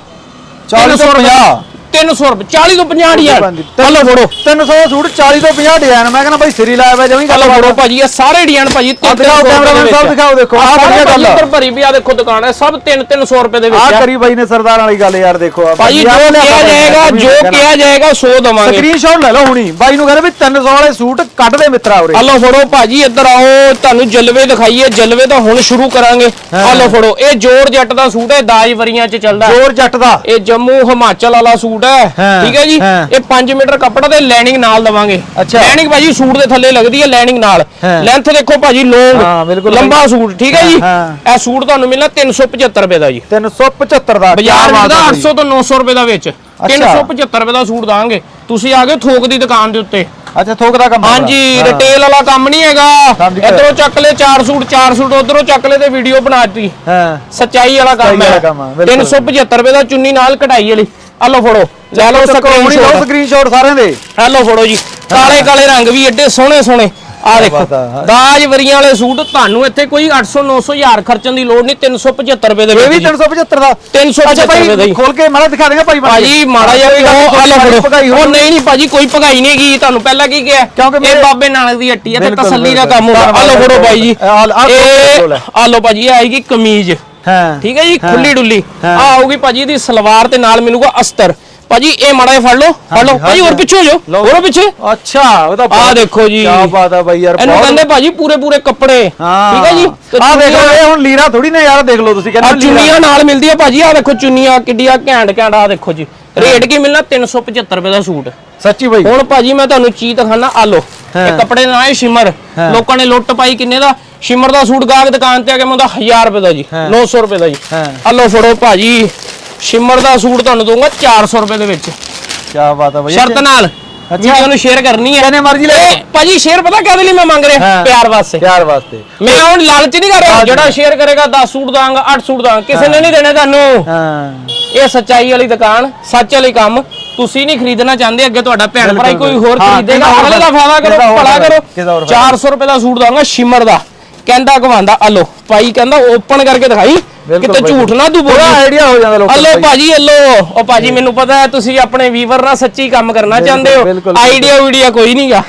40 ਤੋਂ 50 300 ਰੁਪਏ 40 ਤੋਂ 50 ਡਿਜ਼ਾਈਨ ਬੰਦੀ। ਹਲੋ ਫੜੋ। 300 ਸੂਟ 40 ਤੋਂ 50 ਡਿਜ਼ਾਈਨ ਮੈਂ ਕਹਿੰਦਾ ਭਾਈ ਸਿਰੀ ਲਾਇਆ ਵਾ ਜਮੀ ਗੱਲ ਫੜੋ ਭਾਜੀ ਇਹ ਸਾਰੇ ਡਿਜ਼ਾਈਨ ਭਾਜੀ ਆਹ ਦਿਖਾਓ, cameraman ਸਾਹਿਬ ਦਿਖਾਓ, ਦੇਖੋ, ਆਹ ਵਧੀਆ ਗੱਲ। ਇੱਧਰ ਭਰੀ ਵੀ ਆ ਦੇਖੋ ਦੁਕਾਨ ਹੈ ਸਭ 3 300 ਰੁਪਏ ਦੇ ਵਿੱਚ ਆ ਕਰੀ ਬਾਈ ਨੇ ਸਰਦਾਰ ਵਾਲੀ ਗੱਲ ਯਾਰ ਦੇਖੋ ਆ ਭਾਜੀ ਜੋ ਕਿਹਾ ਜਾਏਗਾ ਜੋ ਕਿਹਾ ਜਾਏਗਾ ਸੋ ਦਵਾਂਗੇ। ਸਕਰੀਨਸ਼ਾਟ ਲੈ ਲਓ ਹੁਣੀ। ਬਾਈ ਨੂੰ ਕਹਿੰਦੇ ਵੀ 300 ਵਾਲੇ ਸੂਟ ਕੱਢ ਦੇ ਮਿੱਤਰਾ ਉਰੇ। ਹਲੋ ਫੜੋ ਭਾਜੀ ਇੱਧਰ ਆਓ ਤੁਹਾਨੂੰ ਜਲਵੇ ਦਿਖਾਈਏ ਜਲਵੇ ਤਾਂ ਹੁਣ ਸ਼ੁਰੂ ਕਰਾਂਗੇ। ਹਲੋ ਫੜੋ ਇਹ ਜੋਰ ਜੱਟ ਦਾ ਸੂਟ ਹੈ ਦਾਜ ਵਰੀਆਂ ਚ ਚੱਲਦਾ। ਜੋਰ ਜੱਟ ਦਾ। ਇਹ ਜੰਮੂ ਹਿਮਾਚਲ ਵਾਲਾ ਸੂਟ ਹੈ। ਹਾਂ, ਠੀਕ ਹੈ ਜੀ? ਹਾਂ। ਇਹ 5 ਮੀਟਰ ਕੱਪੜਾ ਤੇ ਲਾਈਨਿੰਗ ਨਾਲ ਦਵਾਂਗੇ। ਅੱਛਾ। ਲਾਈਨਿੰਗ ਭਾਜੀ ਸੂਟ ਦੇ ਥੱਲੇ ਲੱਗਦੀ ਹੈ ਲਾਈਨਿੰਗ ਨਾਲ। ਹਾਂ। ਲੈਂਥ ਦੇਖੋ ਭਾਜੀ ਲੌਂਗ ਹਾਂ, ਬਿਲਕੁਲ ਲੰਬਾ ਸੂਟ ਠੀਕ ਹੈ ਜੀ? ਹਾਂ। ਇਹ ਸੂਟ ਤੁਹਾਨੂੰ ਮਿਲਣਾ 375 ਰੁਪਏ ਦਾ ਜੀ। 375 ਦਾ। ਬਾਜ਼ਾਰ ਕਿਆ ਬਾਤ ਮਿਲਦਾ ਆ 800 ਤੋਂ 900 ਰੁਪਏ ਦਾ ਵਿੱਚ। 375 ਰੁਪਏ ਦਾ ਸੂਟ ਦਾਂਗੇ ਤੁਸੀਂ ਆ ਗਏ ਥੋਕ ਦੀ ਦੁਕਾਨ ਦੇ ਉੱਤੇ। ਅੱਛਾ ਥੋਕ ਦਾ ਕੰਮ ਹਾਂਜੀ ਹਾਂ। ਰਿਟੇਲ ਵਾਲਾ ਕੰਮ ਨਹੀਂ ਹੈਗਾ। ਸਮਝ ਗਿਆ। ਇਧਰੋਂ ਚੱਕ ਲੈ 4 ਸੂਟ 4 ਸੂਟ ਉਧਰੋਂ ਚੱਕ ਲੈ ਤੇ ਵੀਡੀਓ ਬਣਾ ਦਿੱਤੀ ਹਾਂ। ਸੱਚਾਈ ਵਾਲਾ ਕੰਮ ਸੱਚਾਈ ਹੈ। ਵਾਲਾ ਕੰਮ ਆ, ਬਿਲਕੁਲ। 375 ਰੁਪਏ ਦਾ ਚੁੰਨੀ ਨਾਲ ਕਢਾਈ ਵਾਲੀ। ਆ ਲਓ ਫੜੋ। ਲੈ ਲਓ ਸਕਰੀਨਸ਼ਾਟ ਸਕਰੀਨਸ਼ਾਟ ਸਾਰਿਆਂ ਦੇ। ਆ ਲਓ ਫੜੋ ਜੀ। ਕਾਲੇ ਕਾਲੇ ਰੰਗ ਵੀ ਐਡੇ ਸੋਹਣੇ ਸੋਹਣੇ। ਆ ਦੇਖੋ। ਦਾਜ ਵਰੀਆਂ ਵਾਲੇ ਸੂਟ ਤੁਹਾਨੂੰ ਇੱਥੇ ਕੋਈ 800 900 ਹਜ਼ਾਰ ਖਰਚਣ ਦੀ ਲੋੜ ਨਹੀਂ 375 ਰੁਪਏ ਦੇ ਇਹ ਵੀ ਵਿੱਚ ਜੀ। 375 ਦਾ। 375 ਅੱਛਾ ਰੁਪਏ ਦਾ ਜੀ। ਖੋਲ ਕੇ ਮਾੜਾ ਦਿਖਾ ਦੇਗਾ ਭਾਈ। ਭਾਜੀ ਮਾੜਾ ਜਿਹਾ ਵੀ ਉਹ ਆ ਲਓ ਫੜੋ। ਭਗਾਈ ਉਹ। ਨਹੀਂ। ਨਹੀਂ ਭਾਜੀ ਕੋਈ ਭਗਾਈ ਨਹੀਂ ਗਈ ਤੁਹਾਨੂੰ ਪਹਿਲਾਂ ਕੀ ਕਿਹਾ? ਕਿਉਂਕਿ ਇਹ ਬਾਬੇ ਨਾਨਕ ਦੀ ਹੱਟੀ ਹੈ ਤੇ ਤਸੱਲੀ ਦਾ। ਕੰਮ ਹੁੰਦਾ। ਆ ਫੜੋ ਭਾਈ। ਜੀ। ਇਹ। ਆ ਲਓ ਭਾਜੀ ਇਹ ਆਏਗੀ ਕਮੀਜ਼। ਹਾਂ। ਠੀਕ ਹੈ ਜੀ। ਖੁੱਲੀ ਡੁੱਲੀ। ਆ ਆਊਗੀ ਭਾਜੀ ਦੀ ਸਲਵਾਰ ਤੇ ਨਾਲ ਮਿਲੂਗਾ ਅਸਤਰ। ਭਾਜੀ ਇਹ ਮਾੜਾ ਜਿਹਾ ਫੜ ਲਓ ਫੜ ਲਓ। ਭਾਜੀ ਹੋਰ। ਪਿੱਛੇ ਹੋ ਜਾਓ ਲਓ। ਹੋਰ ਪਿੱਛੇ। ਅੱਛਾ ਉਹ ਤਾਂ ਆਹ ਦੇਖੋ ਜੀ। ਕੀ ਬਾਤ ਆ ਬਾਈ ਯਾਰ ਇਹਨੂੰ ਕਹਿੰਦੇ ਭਾਜੀ ਪੂਰੇ ਪੂਰੇ ਕੱਪੜੇ ਠੀਕ ਹੈ ਜੀ? ਆਹ ਦੇਖੋ ਇਹ ਹੁਣ ਲੀਰਾ ਥੋੜੀ ਨਾ ਯਾਰ ਦੇਖ ਲਓ ਤੁਸੀਂ ਆ ਕਹਿੰਦੇ ਚੁੰਨੀਆਂ ਨਾਲ ਮਿਲਦੀ ਆ ਭਾਜੀ ਆ ਦੇਖੋ ਚੁੰਨੀਆਂ ਕਿੱਡੀਆਂ ਘੈਂਟ ਘੈਂਟ ਆ ਦੇਖੋ ਜੀ। ਰੇਟ ਕੀ ਮਿਲਣਾ? 375 ਰੁਪਏ ਦਾ ਸੂਟ। ਸੱਚੀ ਬਾਈ। ਹੁਣ ਭਾਜੀ ਮੈਂ ਤੁਹਾਨੂੰ ਚੀਜ਼ ਦਿਖਾਣਾ ਆ ਲੋ ਹਾਂ। ਇਹ ਕੱਪੜੇ ਦਾ ਨਾਂ ਹੈ ਸ਼ਿਮਰ। ਹਾਂ। ਲੋਕਾਂ ਨੇ ਲੁੱਟ ਪਾਈ ਕਿੰਨੇ ਦਾ? ਸ਼ਿਮਰ ਦਾ ਸੂਟ ਗਾਹਕ ਦੁਕਾਨ ਤੇ ਆ ਕੇ ਮੰਦਾ 1000 ਰੁਪਏ ਦਾ ਜੀ ਹਾਂ। 900 ਰੁਪਏ ਦਾ ਜੀ। ਹਾਂ। ਆ ਲੋ ਫੜੋ ਭਾਜੀ ਸ਼ਿਮਰ ਦਾ ਸੂਟ ਤੁਹਾਨੂੰ ਦਊਂਗਾ 400 ਰੁਪਏ ਦੇ ਵਿੱਚ। ਕੀ ਬਾਤ ਆ ਬਾਈ। ਸ਼ਰਤ ਨਾਲ ਵੀਡੀਓ ਨੂੰ ਸ਼ੇਅਰ ਕਰਨੀ ਹੈ। ਕਹਿੰਦੇ ਮਰਜ਼ੀ ਲੈ ਭਾਜੀ ਸ਼ੇਅਰ ਪਤਾ ਕਾਹਦੇ ਲਈ ਮੈਂ ਮੰਗ ਰਿਹਾ? ਹਾਂ। ਪਿਆਰ ਵਾਸਤੇ। ਪਿਆਰ ਵਾਸਤੇ। ਮੈਂ ਹੁਣ ਲਾਲਚ ਨਹੀਂ ਕਰ ਰਿਹਾ। ਹਾਂ। ਜਿਹੜਾ ਸ਼ੇਅਰ ਕਰੇਗਾ 10 ਸੂਟ ਦਾਂਗਾ 8 ਸੂਟ ਦਾਂਗਾ। ਕਿਸੇ ਨੇ ਨਹੀਂ ਦੇਣੇ ਤੁਹਾਨੂੰ। ਹਾਂ। ਇਹ ਸੱਚਾਈ ਵਾਲੀ ਦੁਕਾਨ ਸੱਚ ਵਾਲੀ ਕੰਮ। ਤੁਸੀਂ ਨਹੀਂ ਖਰੀਦਣਾ ਚਾਹੁੰਦੇ ਅੱਗੇ ਤੁਹਾਡਾ ਭੈਣ ਭਰਾ ਕੋਈ ਹੋਰ ਖਰੀਦੇਗਾ। ਅਗਲੇ ਦਾ ਫਾਇਦਾ ਕਰੋ ਭਲਾ ਕਰੋ। ਹੋਰ ਫਾਇਦਾ। 400 ਰੁਪਏ ਦਾ ਸੂਟ ਦਾਂਗਾ ਸ਼ਿਮਰ ਦਾ। ਕਹਿੰਦਾ ਗਵਾਂਦਾ ਹਲੋ ਭਾਈ ਕਹਿੰਦਾ ਓਪਨ ਕਰਕੇ ਦਿਖਾਈ। ਕਿਤੇ। ਝੂਠ ਨਾ ਤੂੰ ਬੋਲੀ। ਆਈਡੀਆ ਹੋ ਜਾਂਦਾ ਲੋਕਾਂ ਹਲੋ। ਭਾਜੀ ਹਲੋ ਉਹ ਭਾਜੀ ਮੈਨੂੰ ਪਤਾ ਹੈ ਤੁਸੀਂ ਆਪਣੇ ਵੀਵਰ ਨਾਲ ਸੱਚੀ ਕੰਮ ਕਰਨਾ ਚਾਹੁੰਦੇ ਹੋ। ਆਈਡੀਆ ਵੀਡੀਆ ਕੋਈ ਨਹੀਂਗਾ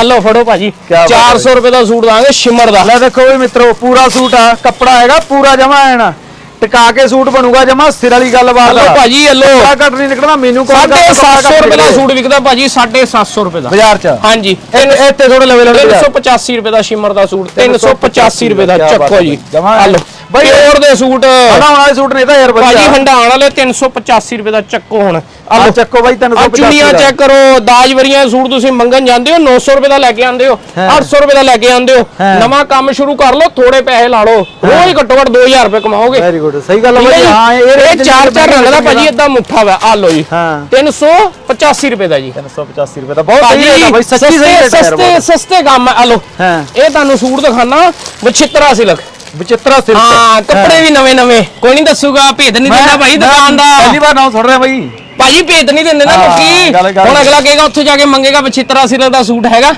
ਹਲੋ ਫੜੋ ਭਾਜੀ। ਕਿਆ ਬਾਤ ਹੈ। 400 ਰੁਪਏ ਦਾ ਸੂਟ ਦਾਂਗੇ ਸ਼ਿਮਰ ਦਾ। ਲੈ ਦੇਖੋ ਵੀ ਮਿੱਤਰੋ ਪੂਰਾ ਸੂਟ ਆ ਕੱਪੜਾ ਹੈਗਾ ਪੂਰਾ ਜਮਾ ਐਨ ਟਿਕਾ ਕੇ ਸੂਟ ਬਣੂਗਾ ਜਮਾ ਸਿਰ ਵਾਲੀ ਗੱਲਬਾਤ ਹਲੋ ਭਾਜੀ ਹਲੋ। ਕੱਪੜਾ ਘੱਟ ਨਹੀਂ ਨਿਕਲਣਾ ਮੈਨੂੰ ਕੋਲ ਸਾਢੇ 700 ਰੁਪਏ ਦਾ ਸੂਟ ਵਿਕਦਾ ਭਾਜੀ 750 ਰੁਪਏ ਦਾ। ਬਾਜ਼ਾਰ ਚ। ਹਾਂਜੀ। ਇੱਥੇ ਥੋੜੇ ਲਵੇ ਲਵੇ 385 ਰੁਪਏ ਦਾ ਸ਼ਿਮਰ ਦਾ ਸੂਟ 385 ਰੁਪਏ ਦਾ ਚੱਕੋ। ਜੀ। ਜਮਾਂ। ਹਲੋ ਬਈ- ਪਿਓਰ ਦੇ ਸੂਟ। ਹਟਾਉਣ ਵਾਲੇ ਸੂਟ ਨਹੀਂ ਤਾਂ ਯਾਰ ਭਾਜੀ ਵਧੀਆ ਹੰਡਾਣ ਵਾਲੇ 385 ਰੁਪਏ ਦਾ ਚੱਕੋ ਹੁਣ। ਆ ਚੱਕੋ ਬਾਈ ਆ 350 ਚੁੰਨੀਆਂ ਚੈੱਕ ਕਰੋ ਦਾਜ ਵਰੀਆਂ ਸੂਟ ਤੁਸੀਂ ਮੰਗਣ ਜਾਂਦੇ ਹੋ 900 ਰੁਪਏ ਦਾ ਲੈ ਕੇ ਆਉਂਦੇ ਹੋ ਹਾਂ। 800 ਰੁਪਏ ਦਾ ਲੈ ਕੇ ਆਉਂਦੇ ਹੋ। ਨਵਾਂ ਕੰਮ ਸ਼ੁਰੂ ਕਰ ਲਓ ਥੋੜੇ ਪੈਸੇ ਲਾ ਲਓ। ਰੋਜ਼ ਘੱਟੋ ਘੱਟ 2000 ਰੁਪਏ ਕਮਾਓਗੇ। ਵੈਰੀ ਗੁੱਡ ਸਹੀ ਗੱਲ ਹੈ ਹੈ ਬਾਈ ਜੀ? ਹਾਂ ਇਹ ਚਾਰ ਚਾਰ ਰੰਗ ਦਾ ਭਾਜੀ ਇਦਾਂ ਮੁੱਠਾ ਵਾ। ਆ ਲਓ ਜੀ। ਹਾਂ। 385 ਰੁਪਏ ਦਾ ਜੀ। 385 ਰੁਪਏ ਦਾ। ਬਹੁਤ ਸਹੀ ਭਾਜੀ ਰੇਟ ਹੈ ਬਾਈ ਸੱਚੀ ਸਹੀ ਰੇਟ ਹੈ ਸਸਤੇ ਸਸਤੇ ਕੰਮ ਆ। ਲਓ। ਹਾਂ। ਇਹ ਤੁਹਾਨੂੰ ਸੂਟ ਦਿਖਾਣਾ ਵਿਚਿਤਰਾ ਸਿਲਕ। ਵਿਚਿਤਰਾ ਸਿਰ ਹਾਂ ਕੱਪੜੇ ਵੀ ਨਵੇਂ ਨਵੇਂ। ਕੋਈ ਨਹੀਂ ਦੱਸੂਗਾ ਭੇਦ ਨਹੀਂ ਦਿੰਦਾ ਭਾਈ ਦੁਕਾਨ ਦਾ। ਪਹਿਲੀ ਵਾਰ ਨਾਮ ਸੁਣ ਰਿਹਾ ਬਾਈ। ਭਾਜੀ ਭੇਦ ਨਹੀਂ ਦਿੰਦੇ ਨਾ ਲੋਕੀ। ਹੁਣ ਅਗਲਾ ਕਹੇਗਾ ਉੱਥੇ ਜਾ ਕੇ ਮੰਗੇਗਾ ਵਿਚਿਤਰਾ ਸਿਲਕ ਦਾ ਸੂਟ ਹੈਗਾ।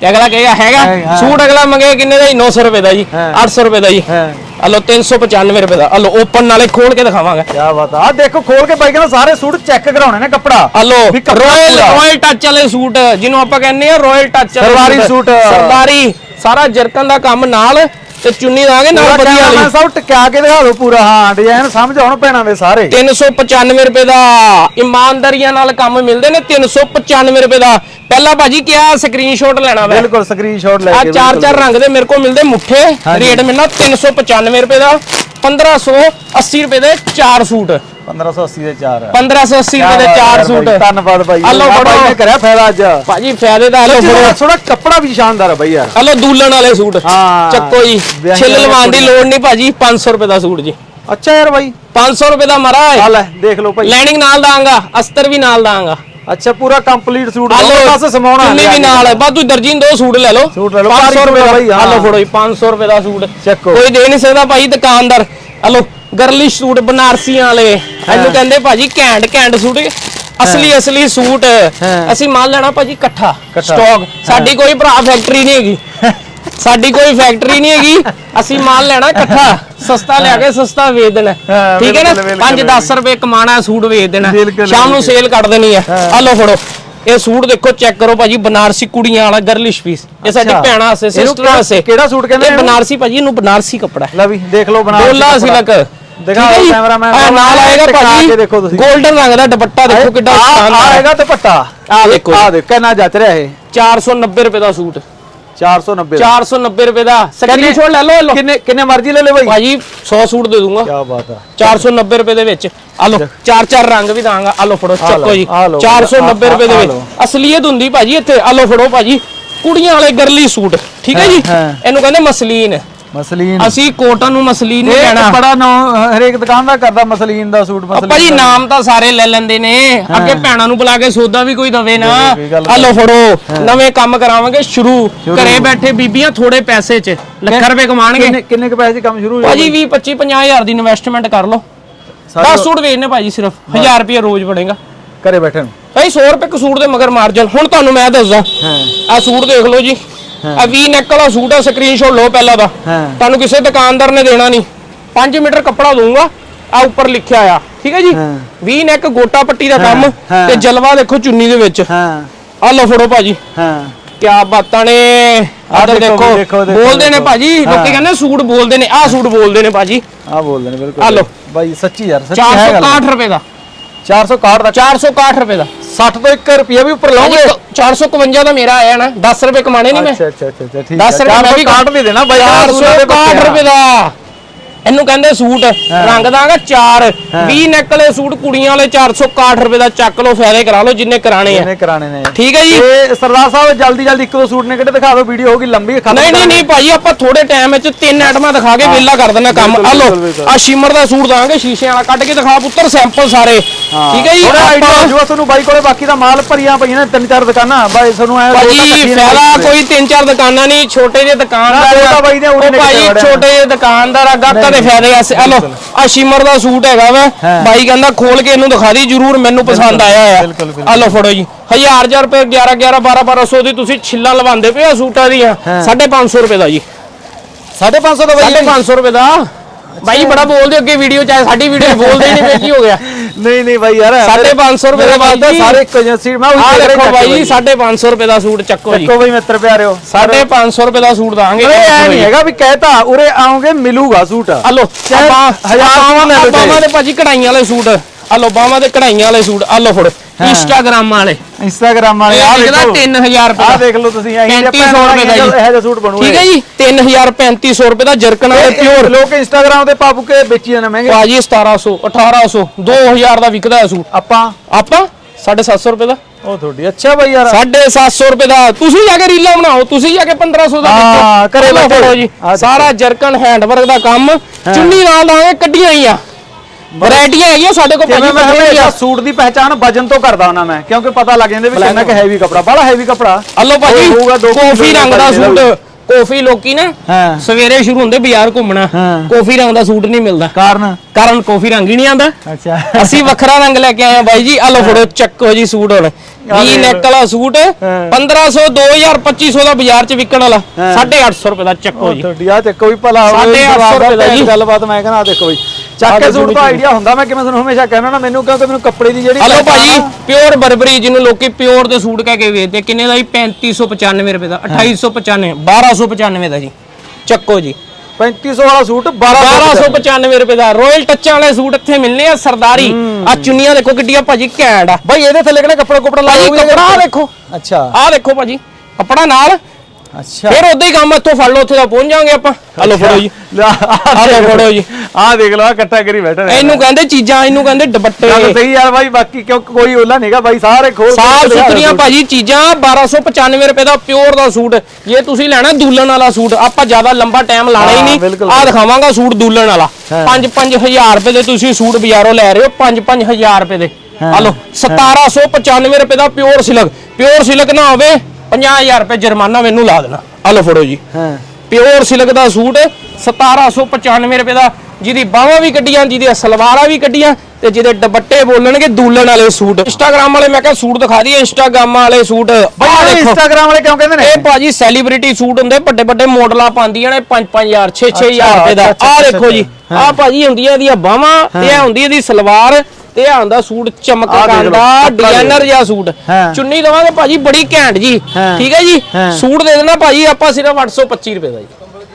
ਤੇ ਅਗਲਾ ਕਹੇਗਾ ਹੈਗਾ। ਸੂਟ ਅਗਲਾ ਮੰਗੇਗਾ ਕਿੰਨੇ ਦਾ ਜੀ? 900 ਰੁਪਏ ਦਾ ਜੀ। ਹਾਂ। 800 ਰੁਪਏ ਦਾ ਜੀ। ਹਲੋ 395 ਰੁਪਏ ਦਾ। ਹਲੋ ਓਪਨ ਨਾਲੇ ਖੋਲ ਕੇ ਦਿਖਾਵਾਂਗਾ। ਕੀ ਬਾਤ ਆ। ਦੇਖੋ ਖੋਲ ਕੇ ਬਾਈ ਕਹਿੰਦਾ ਸਾਰੇ ਸੂਟ ਚੈੱਕ ਕਰਾਉਣੇ ਨੇ ਕੱਪੜਾ। Hello royal. ਰਾਇਲ ਟੱਚ ਵਾਲੇ ਸੂਟ ਜਿਹਨੂੰ ਆਪਾਂ ਕਹਿੰਦੇ ਆ ਰਾਇਲ ਟੱਚ ਸਰਦਾਰੀ ਸੂਟ। ਸਰਦਾਰੀ। ਸਾਰਾ ਜਰਕਨ ਦਾ ਕੰਮ ਨਾਲ ਤੇ ਚੁੰਨੀ ਦਾਂਗੇ ਨਾਲ ਵਧੀਆ ਵਾਲੀ। ਸਭ ਟਕਿਆ ਕੇ ਦਿਖਾ ਦਿਓ ਪੂਰਾ ਹਾਂ ਡਿਜ਼ਾਈਨ ਸਮਝ ਆਉਣ ਪੈਣਾ ਦੇ ਸਾਰੇ। 395 ਰੁਪਏ ਦਾ ਇਮਾਨਦਾਰੀਆਂ ਨਾਲ ਕੰਮ ਮਿਲਦੇ ਨੇ 395 ਰੁਪਏ ਦਾ। ਪਹਿਲਾਂ ਭਾਜੀ ਕਿਹਾ ਸਕਰੀਨਸ਼ਾਟ ਲੈਣਾ ਵਾ। ਬਿਲਕੁਲ ਸਕਰੀਨਸ਼ਾਟ ਲੈ ਆ ਕੇ ਚਾਰ ਚਾਰ ਰੰਗ ਦੇ ਮੇਰੇ ਕੋਲ ਮਿਲਦੇ ਮੁੱਠੇ। ਰੇਟ ਮਿਲਣਾ 395 ਰੁਪਏ ਦਾ। 1580 ਰੁਪਏ ਦੇ 4 ਸੂਟ। 1580 ਦੇ 4 1580 ਰੁਪਏ ਦੇ 4 ਸੂਟ। ਧੰਨਵਾਦ ਲਓ ਆਹ ਬਾਈ ਫੜੋ। ਨੇ ਕਰਿਆ ਫਾਇਦਾ ਅੱਜ। ਭਾਜੀ ਫਾਇਦੇ ਦਾ ਹਲੋ ਫੜੋ ਥੋੜਾ ਕੱਪੜਾ ਵੀ ਸ਼ਾਨਦਾਰ ਹੈ ਬਾਈ ਯਾਰ। ਹਲੋ ਦੂਲਣ ਵਾਲੇ ਸੂਟ। ਹਾਂ। ਚੱਕੋ ਜੀ ਛਿੱਲ ਲਵਾਉਣ ਦੀ। ਲੋੜ ਨਹੀਂ ਭਾਜੀ 500 ਰੁਪਏ ਦਾ ਸੂਟ ਜੀ। ਅੱਛਾ ਯਾਰ ਬਾਈ। 500 ਰੁਪਏ ਦਾ ਮਰਾ ਹੈ। ਲੈ ਦੇਖ ਲਓ ਭਾਈ। ਲੈਂਡਿੰਗ ਨਾਲ ਦਾਂਗਾ ਅਸਤਰ ਵੀ ਨਾਲ ਦਾਂਗਾ। ਅੱਛਾ ਪੂਰਾ ਕੰਪਲੀਟ ਸੂਟ। ਹਲੋ ਬਸ ਸਮਾਉਣਾ ਚੁੰਨੀ ਵੀ ਨਾਲ ਹੈ ਬਸ ਤੁਸੀਂ ਦਰਜੀਨ ਦੋ ਸੂਟ ਲੈ ਲਓ। ਸੂਟ ਲੈ ਲਓ, 500 ਭਾਰੀ ਰੁਪਏ ਦਾ ਭਾਈ, ਹਾਂ। ਹਲੋ ਫੜੋ ਜੀ 500 ਰੁਪਏ ਦਾ ਸੂਟ। ਕੋਈ ਦੇ ਨਹੀਂ ਸਕਦਾ ਭਾਈ ਦੁਕਾਨਦਾਰ। ਹਲੋ। ਗਰਲਿਸ਼ ਸੂਟ ਬਨਾਰਸੀਆਂ ਵਾਲੇ। ਇਹਨੂੰ ਕਹਿੰਦੇ ਭਾਜੀ ਘੈਂਟ ਘੈਂਟ ਸੂਟ। ਅਸਲੀ ਅਸਲੀ ਸੂਟ। ਅਸੀਂ ਮਾਲ ਲੈਣਾ ਭਾਜੀ ਇਕੱਠਾ। ਸਟਾਕ ਸਾਡੀ ਕੋਈ ਭਰਾ ਫੈਕਟਰੀ ਨਹੀਂ ਹੈਗੀ। ਸਾਡੀ ਕੋਈ ਫੈਕਟਰੀ ਨਹੀਂ ਹੈਗੀ। ਅਸੀਂ ਮਾਲ ਲੈਣਾ ਇਕੱਠਾ। ਸਸਤਾ ਲਿਆ ਕੇ ਸਸਤਾ ਵੇਚ ਦੇਣਾ। ਠੀਕ ਹੈ ਨਾ? ਬਿਲਕੁਲ, 5-10 ਰੁਪਏ ਕਮਾਣਾ ਸੂਟ ਵੇਚ ਦੇਣਾ। ਸ਼ਾਮ ਨੂੰ। ਸੇਲ ਕੱਢ ਦੇਣੀ ਹੈ। ਆ ਲਓ ਫੜੋ। ਇਹ ਸੂਟ ਦੇਖੋ ਚੈੱਕ ਕਰੋ ਭਾਜੀ ਬਨਾਰਸੀ ਕੁੜੀਆਂ ਵਾਲਾ ਗਰਲਿਸ਼ ਪੀਸ ਇਹ ਸਾਡੀ। ਭੈਣਾਂ ਵਾਸਤੇ ਇਹਨੂੰ ਸਿਸਟਰ ਵਾਸਤੇ। ਕਿਹੜਾ ਸੂਟ ਕਹਿੰਦੇ ਇਹ? ਬਨਾਰਸੀ ਭਾਜੀ ਇਹਨੂੰ ਬਨਾਰਸੀ ਕੱਪੜਾ ਲੈ ਵੀ ਦੇਖ ਲਓ ਬਣਾ ਡੋਲਾ ਸਿਲਕ ਦਿਖਾਓ cameraman ਆਹ ਨਾਲ ਆਏਗਾ ਭਾਜੀ। ਦੇਖੋ ਤੁਸੀਂ। 골ਡਨ ਰੰਗ ਦਾ ਦੁਪੱਟਾ ਦੇਖੋ ਕਿੱਡਾ ਆ ਸ਼ਾਨਦਾਰ। ਹੈ ਆਏਗਾ ਤੇ ਪੱਟਾ ਆਹ ਦੇਖੋ ਆ ਦੇਖ ਕਿੰਨਾ ਜੱਚ ਰਿਹਾ ਇਹ। 490 ਰੁਪਏ ਦਾ ਸੂਟ। 490 490 ਰੁਪਏ ਦਾ। ਸਕਰੀਨਸ਼ਾਟ ਲੈ ਲਓ ਇਹ ਲਓ। ਕਿੰਨੇ ਕਿੰਨੇ ਮਰਜ਼ੀ ਲੈ ਲੈ ਬਾਈ। ਭਾਜੀ 100 ਸੂਟ ਦੇ ਦੂੰਗਾ। ਕੀ ਬਾਤ ਆ। 490 ਰੁਪਏ ਦੇ ਵਿੱਚ। ਆ ਲਓ ਚਾਰ ਚਾਰ ਰੰਗ ਵੀ ਦਾਂਗਾ। ਆ ਲਓ ਫੜੋ ਚੱਕੋ ਜੀ। ਆਹ ਲਓ, 490 ਆਹ- ਰੁਪਏ ਦੇ ਆਹ ਵਿੱਚ। ਲਓ। ਅਸਲੀਅਤ ਹੁੰਦੀ ਭਾਜੀ ਇੱਥੇ। ਆ ਲਓ ਫੜੋ ਭਾਜੀ। ਕੁੜੀਆਂ ਵਾਲੇ ਗਰਲੀ ਸੂਟ। ਠੀਕ ਹੈ ਜੀ। ਇਹਨੂੰ ਕਹਿੰਦੇ ਮਸਲੀਨ। ਮਸਲੀਨ। ਅਸੀਂ ਕੋਟਨ ਨੂੰ ਮਸਲੀਨ ਨਹੀਂ ਇਹ ਕਹਿਣਾ ਬੜਾ ਨਾ ਹਰੇਕ ਦੁਕਾਨ ਦਾ ਕਰਦਾ ਮਸਲੀਨ ਦਾ ਸੂਟ ਮਸਲੀਨ ਭਾਜੀ। ਨਾਮ ਤਾਂ ਸਾਰੇ ਲੈ ਲੈਂਦੇ ਨੇ। ਅੱਗੇ ਭੈਣਾਂ ਨੂੰ ਬੁਲਾ ਕੇ ਸੌਦਾ ਵੀ ਕੋਈ ਦਵੇ ਨਾ। ਗੱਲ ਆ ਲਓ ਫੜੋ ਨਵੇਂ ਕੰਮ ਕਰਾਵਾਂਗੇ ਸ਼ੁਰੂ। ਘਰੇ ਬੈਠੇ ਬੀਬੀਆਂ ਥੋੜੇ ਪੈਸੇ 'ਚ ਲੱਖ ਰੁਪਏ ਕਮਾਣਗੇ ਕਿੰਨੇ ਕਿੰਨੇ ਕੁ ਪੈਸੇ 'ਚ ਕੰਮ ਸ਼ੁਰੂ ਹੋ ਭਾਜੀ 20 25 50 ਹਜ਼ਾਰ ਦੀ ਇਨਵੈਸਟਮੈਂਟ ਕਰ ਲਓ। 10 ਸੂਟ ਵੇਚਨੇ ਭਾਜੀ ਸਿਰਫ 1000 ਰੁਪਏ ਰੋਜ਼ ਬਣੇਗਾ। ਘਰੇ ਬੈਠੇ ਨੂੰ। ਭਾਈ 100 ਰੁਪਏ ਇੱਕ ਸੂਟ ਦੇ ਮਗਰ ਮਾਰਜਨ ਹੁਣ ਤੁਹਾਨੂੰ ਮੈਂ ਦੱਸਦਾ। ਹਾਂ। ਆ ਸੂਟ ਦੇਖ ਲਓ ਜੀ। ਆ ਵੀ ਨੈਕ ਵਾਲਾ ਸੂਟ ਆ ਸਕਰੀਨਸ਼ਾਟ ਲਓ ਪਹਿਲਾਂ ਦਾ। ਤੁਹਾਨੂੰ ਕਿਸੇ ਦੁਕਾਨਦਾਰ ਨੇ ਦੇਣਾ ਨਹੀਂ। 5 ਮੀਟਰ ਕੱਪੜਾ ਦਊਂਗਾ ਆ ਉੱਪਰ ਲਿਖਿਆ ਆ ਠੀਕ ਹੈ ਜੀ? ਹਾਂ। ਵੀ ਨੈਕ ਗੋਟਾ ਪੱਟੀ ਦਾ ਕੰਮ। ਤੇ ਜਲਵਾ ਦੇਖੋ ਚੁੰਨੀ ਦੇ ਵਿੱਚ। ਹਾਂ। ਆ ਲਓ ਫੜੋ ਭਾਜੀ। ਹਾਂ। ਕਿਆ ਬਾਤਾਂ ਨੇ। ਆਦਰ ਦੇਖੋ, ਬੋਲਦੇ ਨੇ। ਭਾਜੀ। ਲੋਕੀ ਕਹਿੰਦੇ ਸੂਟ ਬੋਲਦੇ ਨੇ ਆ ਸੂਟ ਬੋਲਦੇ ਨੇ ਭਾਜੀ। ਆ ਬੋਲਦੇ ਨੇ ਬਿਲਕੁਲ। ਆ ਲਓ। ਬਾਈ ਸੱਚੀ ਯਾਰ ਸੱਚੀ ਹੈ ਗੱਲ। 461 ਰੁਪਏ ਦਾ। 461 ਦਾ 461 ਰੁਪਏ ਦਾ। 60 ਤੋਂ 1 ਰੁਪਿਆ ਵੀ ਉੱਪਰ ਲਾਉਂਗੇ 451 ਦਾ ਮੇਰਾ ਆਇਆ ਨਾ 10 ਰੁਪਏ ਕਮਾਣੇ ਨਹੀਂ ਮੈਂ। ਅੱਛਾ ਅੱਛਾ ਅੱਛਾ ਠੀਕ 10 ਰੁਪਏ ਮੈਂ ਵੀ ਕਾਟ ਨਹੀਂ ਦੇਣਾ ਬਾਈ 461 ਰੁਪਏ ਦਾ। ਇਹਨੂੰ ਕਹਿੰਦੇ ਸੂਟ ਰੰਗ ਦਾਂਗਾ 4 20 ਨੈਕਲੇ ਸੂਟ ਕੁੜੀਆਂ ਵਾਲੇ 461 ਰੁਪਏ ਦਾ ਚੱਕ ਲਓ ਫਾਇਦੇ ਕਰਾ ਲਓ ਜਿੰਨੇ ਕਰਾਣੇ ਆ। ਇਹਨੇ ਕਰਾਣੇ ਨੇ। ਠੀਕ ਹੈ ਜੀ? ਇਹ ਸਰਦਾਰ ਸਾਹਿਬ ਜਲਦੀ ਜਲਦੀ ਇੱਕ ਦੋ ਸੂਟ ਨੇ ਕਿਹੜੇ ਦਿਖਾ ਦਿਓ ਵੀਡੀਓ ਹੋਗੀ ਲੰਬੀ ਖਤਮ ਨਹੀਂ ਨਹੀਂ ਨਹੀਂ ਭਾਜੀ ਆਪਾਂ ਥੋੜੇ ਟਾਈਮ ਵਿੱਚ ਤਿੰਨ ਆਈਟਮਾਂ ਦਿਖਾ ਕੇ ਵਿਹਲਾ ਕਰ ਦਿੰਦਾ ਕੰਮ। ਆ ਬਿਲਕੁਲ। ਆ ਸ਼ਿਮਰ ਦਾ ਸੂਟ ਦਾਂਗੇ ਸ਼ੀਸ਼ੇ ਵਾਲਾ ਕੱਢ ਕੇ ਦਿਖਾ ਪੁੱਤਰ ਸੈਂਪਲ ਸਾਰੇ। ਠੀਕ ਹੈ ਜੀ? ਥੋੜਾ ਆਈਡੀਆ ਜੋ ਤੁਹਾਨੂੰ ਬਾਈ ਕੋਲੇ ਬਾਕੀ ਦਾ ਮਾਲ ਭਰੀਆਂ ਪਈਆਂ ਨੇ ਤਿੰਨ ਚਾਰ ਦੁਕਾਨਾਂ। ਬਾਈ ਤੁਹਾਨੂੰ ਐ ਭਾਜੀ ਫਾਇਦਾ ਕੋਈ ਤਿੰਨ ਚਾਰ ਦੁਕਾਨਾਂ ਨਹੀਂ ਛੋਟੇ ਜਿਹੇ ਦੁਕਾਨਦਾਰ ਤਾਂ ਭਾਈ। ਛੋਟੇ ਜਿਹੇ ਦੁਕਾਨਦਾਰ ਆ ਗਾਹਕਾਂ ਦੇ ਫਾਇਦੇ ਆ। ਆ ਲੋ ਆ ਸ਼ਿਮਰ ਦਾ ਸੂਟ ਹੈਗਾ ਵਾ। ਬਾਈ ਕਹਿੰਦਾ ਖੋਲ ਕੇ ਇਹਨੂੰ ਦਿਖਾ ਦੀ ਜਰੂਰ ਮੈਨੂੰ ਪਸੰਦ ਆਇਆ ਆ। ਆ ਲੋ ਫੜੋ ਜੀ। ਹਜ਼ਾਰ ਹਜ਼ਾਰ ਰੁਪਏ 11 11 12 1200 ਦੀ ਤੁਸੀਂ ਛਿੱਲਾਂ ਲਵਾਉਂਦੇ ਪਏ ਆ ਸੂਟਾਂ ਦੀਆਂ। ਹਾਂ। 550 ਰੁਪਏ ਦਾ ਜੀ। 550 ਦਾ ਬਾਈ 550 ਰੁਪਏ ਦਾ। ਬਾਈ ਬੜਾ ਬੋਲਦੇ ਅੱਗੇ ਵੀਡੀਓ ਚ ਆਏ ਸਾਡੀ ਵੀਡੀਓ ਬੋਲਦੇ ਨਹੀਂ ਪਏ ਕੀ ਹੋ ਗਿਆ? ਨਹੀਂ ਨਹੀਂ ਬਾਈ ਯਾਰ ਸਾਢੇ ਪੰਜ ਸੌ ਰੁਪਏ ਦਾ ਜੀ। ਸਾਰੇ ਇੱਕੋ ਜਿਹੇ ਸੀ ਮੈਂ ਉਹੀ ਆਹ ਦੇਖ ਬਾਈ ਬਾਈ। 550 ਰੁਪਏ ਦਾ ਸੂਟ ਚੱਕੋ ਜੀ। ਚੱਕੋ ਬਾਈ ਮਿੱਤਰ ਪਿਆਰਿਓ। ਸਾਢੇ 500 ਰੁਪਏ ਦਾ ਸੂਟ ਦਾਂਗੇ ਇਹ ਐ ਨਹੀਂ ਹੈਗਾ ਵੀ ਕਹਿਤਾ ਉਰੇ ਆਉਂਗੇ ਮਿਲੂਗਾ ਸੂਟ। ਹਜ਼ਾਰ ਬਾਹਾਂ ਲੈ ਲਓ ਬਾਹਾਂ ਦੇ ਭਾਜੀ ਕਢਾਈਆਂ ਵਾਲੇ ਸੂਟ। ਹਲੋ ਬਾਹਾਂ ਦੇ ਕਢਾਈਆਂ ਵਾਲੇ ਸੂਟ। ਹਲੋ ਫੜੋ। ਇੰਸਟਾਗ੍ਰਾਮ ਵਾਲੇ। ਇੰਸਟਾਗ੍ਰਾਮ ਵਾਲੇ ਇਹ ਆ ਲਿਖਦਾ ਦੇਖੋ। 3000 ਰੁਪਏ ਆ ਦਾ ਦੇਖ ਲਓ ਤੁਸੀਂ ਇਹੀ ਜਿਹਾ 3500 ਰੁਪਏ ਦਾ ਜੀ। ਇਹੋ ਜਿਹਾ ਸੂਟ ਬਣੂਗਾ ਠੀਕ ਹੈ ਜੀ 3000 3500 ਰੁਪਏ ਦਾ ਜਰਕਨ ਵਾਲੇ ਪਿਓਰ ਲੋਕ ਇੰਸਟਾਗ੍ਰਾਮ ਤੇ ਪਾਪੂ ਕੇ ਵੇਚੀ ਜਾਂਦੇ ਮਹਿੰਗੇ। ਭਾਜੀ 1700 1800 2000 ਦਾ ਵਿਕਦਾ ਹੈ ਸੂਟ। ਆਪਾਂ? ਆਪਾਂ? 750 ਰੁਪਏ ਦਾ। ਉਹ ਤੁਹਾਡੀ ਅੱਛਾ ਬਾਈ ਯਾਰ। 750 ਰੁਪਏ ਦਾ। ਤੁਸੀਂ ਜਾ ਕੇ ਰੀਲਾਂ ਬਣਾਓ ਤੁਸੀਂ ਜਾ ਕੇ 1500 ਦਾ ਹਾਂ, ਵੇਚੋ। ਘਰੇ ਲਓ ਬੈਠੇ। ਫੜੋ ਜੀ। ਦੇਖੋ। ਸਾਰਾ ਜਰਕਨ ਹੈਂਡਵਰਕ ਦਾ ਕੰਮ। ਚੁੰਨੀ ਨਾਲ ਦਾਂਗੇ ਕੱਢੀਆਂ ਹੀ ਆ ਵੈਰਾਈਟੀਆਂ ਹੈਗੀਆਂ ਸਾਡੇ ਕੋਲ ਜਿਵੇਂ ਭਾਜੀ ਮੈਂ ਬਥੇਰੀਆਂ। ਹਮੇਸ਼ਾ ਸੂਟ ਦੀ ਪਹਿਚਾਣ ਵਜਨ ਤੋਂ ਕਰਦਾ ਹੁੰਦਾ ਮੈਂ ਕਿਉਂਕਿ ਪਤਾ ਲੱਗ ਜਾਂਦਾ ਵੀ ਕਿੰਨਾ ਕੁ ਹੈਵੀ ਕਪੜਾ ਬੜਾ ਹੈਵੀ ਕਪੜਾ। ਹਲੋ ਭਾਜੀ ਹੋਊਗਾ ਦੋ ਕਿੱਲੋ ਕੋਫੀ ਰੰਗ ਦਾ ਭਾਜੀ ਸੂਟ। ਕੋਫੀ ਲੋਕੀ ਨਾ ਹਾਂ। ਸਵੇਰੇ ਸ਼ੁਰੂ ਹੁੰਦੇ ਬਾਜ਼ਾਰ ਘੁੰਮਣਾ ਹਾਂ। ਕੋਫੀ ਰੰਗ ਦਾ ਸੂਟ ਨਹੀਂ ਮਿਲਦਾ। ਕਾਰਨ? ਕਾਰਨ ਕੋਫੀ ਰੰਗ ਹੀ ਨਹੀਂ ਆਂਦਾ ਅੱਛਾ। ਅਸੀਂ ਵੱਖਰਾ ਰੰਗ ਲੈ ਕੇ ਆਏ ਆ ਬਾਈ ਜੀ। ਆ ਲਓ ਫੜੋ ਚੱਕੋ ਜੀ ਸੂਟ ਹੁਣ। ਵੀ ਦੇਖ ਨੈਕ ਵਾਲਾ ਸੂਟ 1500 2000 2500 ਦਾ ਬਾਜ਼ਾਰ 'ਚ ਵਿਕਣ ਵਾਲਾ। 850 ਰੁਪਏ ਦਾ ਚੱਕੋ ਜੀ। ਤੁਹਾਡੀ ਆ ਚੱਕੋ ਵੀ ਭਲਾ ਹੋਵੇ, ਸਾਢੇ ਅੱਠ ਸੌ ਰੁਪਏ ਦਾ ਜੀ। ਗੱਲਬਾਤ ਮੈਂ ਕਹਿੰਦਾ ਆਹ ਦੇਖੋ ਬਈ ਚੱਕ ਕੇ ਸੂਟ ਦਾ। ਆਈਡੀਆ ਹੁੰਦਾ ਮੈਂ ਕਿਵੇਂ ਤੁਹਾਨੂੰ ਹਮੇਸ਼ਾ ਕਹਿਣਾ ਨਾ ਮੈਨੂੰ ਕਿਉਂਕਿ ਮੈਨੂੰ ਕੱਪੜੇ ਦੀ ਜਿਹੜੀ ਹਲੋ ਭਾਜੀ ਆ, ਪਿਓਰ ਬਰਬਰੀ ਜਿਹਨੂੰ ਲੋਕੀ ਪਿਓਰ ਦੇ ਸੂਟ ਕਹਿ ਕੇ ਵੇਚਦੇ ਕਿੰਨੇ ਦਾ ਜੀ? 3595 ਰੁਪਏ ਦਾ 2895 1295 ਦਾ ਜੀ। ਚੱਕੋ ਜੀ। 3500 ਵਾਲਾ ਸੂਟ 1200 1295 ਰੁਪਏ ਦਾ ਰਾਇਲ ਟੱਚਾਂ ਵਾਲੇ ਸੂਟ ਇੱਥੇ ਮਿਲਨੇ ਆ ਸਰਦਾਰੀ। ਆ ਚੁੰਨੀਆਂ ਦੇਖੋ ਕਿੱਡੀਆਂ ਭਾਜੀ ਘੈਂਟ ਆ। ਭਾਈ ਇਹਦੇ ਥੱਲੇ ਕਿਹੜਾ ਕੱਪੜਾ ਕੁਪੜਾ ਲਾਇਆ ਕੱਪੜਾ ਆਹ ਦੇਖੋ ਅੱਛਾ। ਆਹ ਦੇਖੋ ਭਾਜੀ ਕੱਪੜਾ ਨਾਲ ਅੱਛਾ। ਫਿਰ ਉਦਾਂ ਹੀ ਕੰਮ ਇੱਥੋਂ ਫੜ ਲਓ ਉੱਥੇ ਦਾ ਪਹੁੰਚ ਜਾਵਾਂਗੇ ਆਪਾਂ। ਹਲੋ ਫੜੋ ਜੀ। ਆਹ ਲਓ ਫੜੋ ਜੀ। ਆਹ ਦੇਖ ਲਓ ਇਕੱਠਾ ਕਰੀ ਬੈਠੇ ਨੇ। ਇਹਨੂੰ ਕਹਿੰਦੇ ਚੀਜ਼ਾਂ ਇਹਨੂੰ ਕਹਿੰਦੇ ਦੁਪੱਟੇ। ਗੱਲ ਸਹੀ ਯਾਰ ਭਾਈ ਬਾਕੀ ਕਿਉਂ ਕੋਈ ਓਲਾ ਨਹੀਂਗਾ ਭਾਈ ਸਾਰੇ ਖੋਲ ਸਾਫ਼ ਸੁਥਰੀਆਂ। ਭਾਜੀ ਚੀਜ਼ਾਂ 1295 ਰੁਪਏ ਦਾ ਪਿਓਰ ਦਾ ਸੂਟ ਜੇ ਤੁਸੀਂ ਲੈਣਾ ਦੁਲਨ ਵਾਲਾ ਸੂਟ ਆਪਾਂ ਜ਼ਿਆਦਾ ਲੰਬਾ ਟਾਈਮ ਲਾਣਾ ਹੀ ਨਹੀਂ। ਆਹ ਦਿਖਾਵਾਂਗਾ ਸੂਟ ਦੁਲਨ ਵਾਲਾ। ਹਾਂ। 5-5000 ਰੁਪਏ ਦੇ ਤੁਸੀਂ ਸੂਟ ਬਾਜ਼ਾਰੋਂ ਲੈ ਰਹੇ ਹੋ 5-5000 ਰੁਪਏ ਦੇ। ਲਓ 1795 ਰੁਪਏ ਦਾ ਪਿਓਰ ਸਿਲਕ। ਪਿਓਰ ਸਿਲਕ ਨਾ ਹੋਵੇ 50000 ਰੁਪਏ ਜੁਰਮਾਨਾ ਮੈਨੂੰ ਲਾ ਦੇਣਾ। ਆ ਲਓ ਫੜੋ ਜੀ। ਹਾਂ। ਪਿਓਰ ਸਿਲਕ ਦਾ ਸੂਟ 1795 ਰੁਪਏ ਦਾ ਜਿਹਦੀ ਬਾਹਾਂ ਵੀ ਕੱਢੀਆਂ ਜਿਹਦੀ ਸਲਵਾਰਾਂ ਵੀ ਕੱਢੀਆਂ ਤੇ ਜਿਹਦੇ ਦੁਪੱਟੇ ਬੋਲਣਗੇ ਦੂਲਣ ਵਾਲੇ ਸੂਟ। ਇੰਸਟਾਗ੍ਰਾਮ ਵਾਲੇ ਮੈਂ ਕਿਹਾ ਸੂਟ ਦਿਖਾ ਦਈਏ ਇੰਸਟਾਗ੍ਰਾਮ ਵਾਲੇ ਸੂਟ। ਆਹ ਦੇਖੋ। ਇੰਸਟਾਗ੍ਰਾਮ ਵਾਲੇ ਕਿਉਂ ਕਹਿੰਦੇ ਨੇ? ਇਹ ਭਾਜੀ ਸੈਲੀਬ੍ਰਿਟੀ ਸੂਟ ਹੁੰਦੇ ਵੱਡੇ ਵੱਡੇ ਮਾਡਲਾਂ ਪਾਉਂਦੀਆਂ ਨੇ 5-5000 6-6000 ਰੁਪਏ ਦਾ। ਅੱਛਾ, ਆਹ ਅੱਛਾ, ਦੇਖੋ ਜੀ ਹਾਂ। ਆਹ ਭਾਜੀ ਹੁੰਦੀਆਂ ਇਹਦੀਆਂ ਬਾਹਾਂ ਤੇ ਇਹ ਹੁੰਦੀ ਇਹਦੀ ਸਲਵਾਰ। ਇਹ ਸੂਟ ਡਿਜ਼ਾਈਨਰ। ਜਿਹਾ ਸੂਟ ਹਾਂ। ਚੁੰਨੀ ਦਵਾਂਗੇ ਭਾਜੀ ਬੜੀ ਘੈਂਟ ਜੀ ਹਾਂ। ਠੀਕ ਹੈ ਜੀ ਹਾਂ। ਸੂਟ ਦੇ ਦੇਣਾ ਭਾਜੀ ਆਪਾਂ ਸਿਰਫ 825 ਰੁਪਏ ਦਾ ਜੀ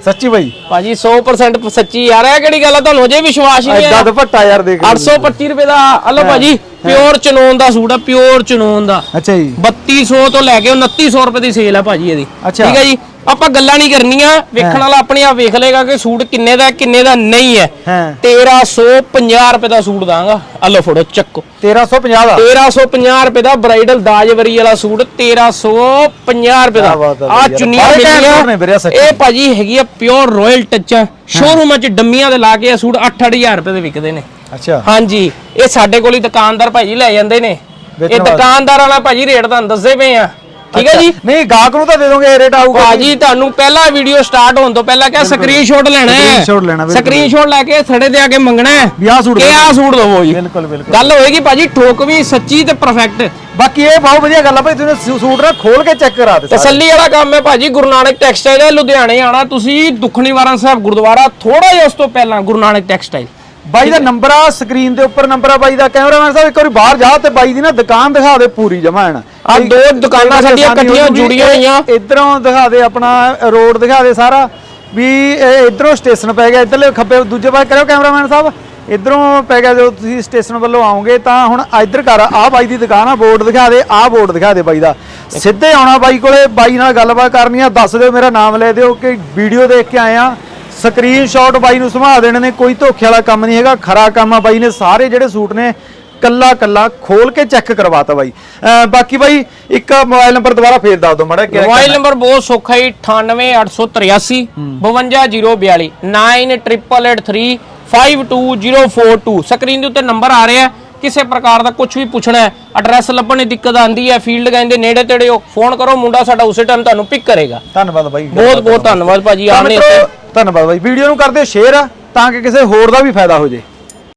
ਸੱਚੀ ਭਾਈ ਭਾਜੀ 100% ਸੱਚੀ ਯਾਰ ਇਹ ਕਿਹੜੀ ਗੱਲ ਆ ਤੁਹਾਨੂੰ ਅਜੇ ਵਿਸ਼ਵਾਸ ਹੀ ਨਹੀਂ ਐਡਾ ਆਇਆ ਦੁਪੱਟਾ ਯਾਰ ਦੇਖ ਲਓ। 825 ਰੁਪਏ ਦਾ ਹਲੋ ਭਾਜੀ ਪਿਓਰ ਚਨੋਨ ਦਾ ਸੂਟ ਆ ਪਿਓਰ ਚਨੋਨ ਦਾ। ਅੱਛਾ ਜੀ। 3200 ਤੋਂ ਲੈ ਕੇ 2900 ਰੁਪਏ ਦੀ ਸੇਲ ਆ ਭਾਜੀ ਇਹਦੀ। ਠੀਕ ਹੈ ਜੀ? ਆਪਾਂ ਗੱਲਾਂ ਨਹੀਂ ਕਰਨੀਆਂ ਵੇਖਣ ਵਾਲਾ ਆਪਣੇ ਆਪ ਵੇਖ ਲੇਗਾ ਕਿ ਸੂਟ ਕਿੰਨੇ ਦਾ ਕਿੰਨੇ ਦਾ ਨਹੀਂ ਹੈ। ਹਾਂ। 1350 ਰੁਪਏ ਦਾ ਸੂਟ ਦਾਂਗਾ। ਹਲੋ ਫੜੋ ਚੱਕੋ। 1350 ਦਾ? 1350 ਰੁਪਏ ਦਾ ਬ੍ਰਾਈਡਲ ਦਾਜਵਰੀ ਵਾਲਾ ਸੂਟ 1350 ਰੁਪਏ ਦਾ। ਆ ਚੁੰਨੀਆਂ ਮਿਲੀਆਂ। ਇਹ ਭਾਜੀ ਹੈਗੀ ਆ ਪਿਓਰ ਰਾਇਲ ਟੱਚ ਸ਼ੋਰੂਮਾਂ 'ਚ ਡੰਮੀਆਂ ਦੇ ਲਾ ਕੇ ਇਹ ਸੂਟ 8-8000 ਰੁਪਏ ਦੇ ਵਿਕਦੇ ਨੇ। ਅੱਛਾ। ਹਾਂਜੀ। ਇਹ ਸਾਡੇ ਕੋਲ ਹੀ ਦੁਕਾਨਦਾਰ ਭਾਜੀ ਲੈ ਜਾਂਦੇ ਨੇ। ਵੇਚਣ ਇਹ ਵਾਲੇ। ਦੁਕਾਨਦਾਰ ਵਾਲਾ ਭਾਜੀ ਰੇਟ ਤੁਹਾਨੂੰ ਦੱਸਦੇ ਪਏ ਆ। ਠੀਕ ਹੈ ਜੀ? ਨਹੀਂ ਗਾਹਕ ਨੂੰ ਤਾਂ ਦੇ ਦੋਗੇ ਇਹ ਰੇਟ ਆਊਗਾ। ਭਾਜੀ ਤੁਹਾਨੂੰ ਪਹਿਲਾ ਵੀਡੀਓ ਸਟਾਰਟ ਹੋਣ ਤੋਂ ਪਹਿਲਾਂ ਕਿਹਾ ਸਕਰੀਨਸ਼ਾਟ ਲੈਣਾ ਹੈ। Screenshot ਲੈਣਾ, ਬਿਲਕੁਲ। ਸਕਰੀਨਸ਼ਾਟ ਲੈ ਕੇ ਥੜੇ ਤੇ ਆ ਕੇ ਮੰਗਣਾ ਹੈ। ਵੀ ਆਹ ਸੂਟ ਕਿ। ਆਹ ਸੂਟ ਦਵੋ ਜੀ। ਬਿਲਕੁਲ ਬਿਲਕੁਲ। ਗੱਲ ਹੋਏਗੀ ਭਾਜੀ ਠੋਕ ਵੀ ਸੱਚੀ ਤੇ ਪਰਫੈਕਟ ਬਾਕੀ ਇਹ ਬਹੁਤ ਵਧੀਆ ਗੱਲ ਆ ਭਾਈ ਤੁਸੀਂ ਸੂ- ਸੂਟ ਨਾ ਖੋਲ ਕੇ ਚੈੱਕ ਕਰਾ ਦੇ ਸਾਰੇ। ਤਸੱਲੀ ਵਾਲਾ ਕੰਮ ਹੈ ਭਾਜੀ ਗੁਰੂ ਨਾਨਕ ਟੈਕਸਟਾਈਲ ਹੈ ਲੁਧਿਆਣੇ ਆਣਾ ਤੁਸੀਂ ਦੁਖਣੀ ਵਾਰਨ ਸਾਹਿਬ ਗੁਰਦੁਆਰਾ ਥੋੜਾ ਜਿਹਾ ਉਸ ਤੋਂ ਪਹਿਲਾਂ ਗੁਰੂ ਨਾਨਕ ਟੈਕਸਟਾਈਲ ਬਾਈ ਦਾ ਨੰਬਰ ਆ ਸਕਰੀਨ ਦੇ ਉੱਪਰ ਨੰਬਰ ਆ ਬਾਈ ਦਾ। ਕੈਮਰਾਮੈਨ ਸਾਹਿਬ ਇੱਕ ਵਾਰੀ ਬਾਹਰ ਜਾ ਤੇ ਬਾਈ ਦੀ ਨਾ ਦੁਕਾਨ ਦਿਖਾ ਦੇ ਪੂਰੀ ਜਮਾ ਐਨ। ਆਹ ਦੋ ਦੁਕਾਨਾਂ ਸਾਡੀਆਂ ਇਕੱਠੀਆਂ ਜੁੜੀਆਂ ਹੋਈਆਂ। ਇਧਰੋਂ ਦਿਖਾ ਦੇ ਆਪਣਾ ਰੋਡ ਦਿਖਾ ਦੇ ਸਾਰਾ। ਵੀ ਇਧਰੋਂ ਸਟੇਸ਼ਨ ਪੈ ਗਿਆ ਇਧਰਲੇ ਖੱਬੇ ਦੂਜੇ ਪਾਸੇ ਕਰਿਓ ਕੈਮਰਾਮੈਨ ਸਾਹਿਬ। ਇਧਰੋਂ ਪੈ ਗਿਆ ਜਦੋਂ ਤੁਸੀਂ ਸਟੇਸ਼ਨ ਵੱਲੋਂ ਆਓਗੇ ਤਾਂ ਹੁਣ ਇਧਰ ਕਰ ਆ ਬਾਈ ਦੀ ਦੁਕਾਨ ਆ ਬੋਰਡ ਦਿਖਾ ਦੇ ਆ ਬੋਰਡ ਦਿਖਾ ਦੇ ਬਾਈ ਦਾ। ਸਿੱਧੇ ਆਉਣਾ ਬਾਈ ਕੋਲੇ ਬਾਈ ਨਾਲ ਗੱਲਬਾਤ ਕਰਨੀ ਆ ਦੱਸ ਦਿਓ ਮੇਰਾ ਨਾਮ ਲੈ ਦਿਓ ਕਿ ਵੀਡੀਓ ਦੇਖ ਕੇ ਆਏ ਆ। ਸਕਰੀਨਸ਼ਾਟ ਬਾਈ ਨੂੰ ਸਮਾ ਦੇਣੇ ਨੇ ਕੋਈ ਧੋਖੇ ਵਾਲਾ ਕੰਮ ਨਹੀਂ ਹੈਗਾ ਖਰਾ ਕੰਮ ਆ ਬਾਈ ਨੇ ਸਾਰੇ ਜਿਹੜੇ ਸੂਟ ਨੇ ਕੱਲਾ ਕੱਲਾ ਖੋਲ ਕੇ ਚੈੱਕ ਕਰਵਾਤਾ ਬਾਈ। ਬਾਕੀ ਬਾਈ ਇੱਕ ਮੋਬਾਈਲ ਨੰਬਰ ਦੁਬਾਰਾ ਫੇਰ ਦੱਸ ਦਿਓ ਮੜਾ ਮੋਬਾਈਲ ਨੰਬਰ ਬਹੁਤ ਸੌਖਾ ਹੀ। 98883 52042 9883 52042 ਸਕਰੀਨ ਦੇ ਉੱਤੇ ਨੰਬਰ ਆ ਰਿਹਾ ਹੈ ਕਿਸੇ ਪ੍ਰਕਾਰ ਦਾ ਕੁਝ ਵੀ ਪੁੱਛਣਾ ਹੈ ਐਡਰੈਸ ਲੱਭਣ ਦੀ ਦਿੱਕਤ ਆਂਦੀ ਹੈ ਫੀਲਡ ਕਹਿੰਦੇ ਨੇੜੇ ਤੇੜੇ ਹੋ ਫੋਨ ਕਰੋ ਮੁੰਡਾ ਸਾਡਾ ਉਸੇ ਟਾਈਮ ਤੁਹਾਨੂੰ ਪਿਕ ਕਰੇਗਾ। ਧੰਨਵਾਦ ਬਾਈ। ਬਹੁਤ ਬਹੁਤ ਧੰਨਵਾਦ ਭਾਜੀ ਮਿੱਤਰੋ, ਧੰਨਵਾਦ ਬਾਈ। ਵੀਡੀਓ ਨੂੰ ਕਰਦੇ ਸ਼ੇਅਰ ਤਾਂ ਕਿ ਕਿਸੇ ਹੋਰ ਦਾ ਵੀ ਫਾਇਦਾ ਹੋ ਜੇ।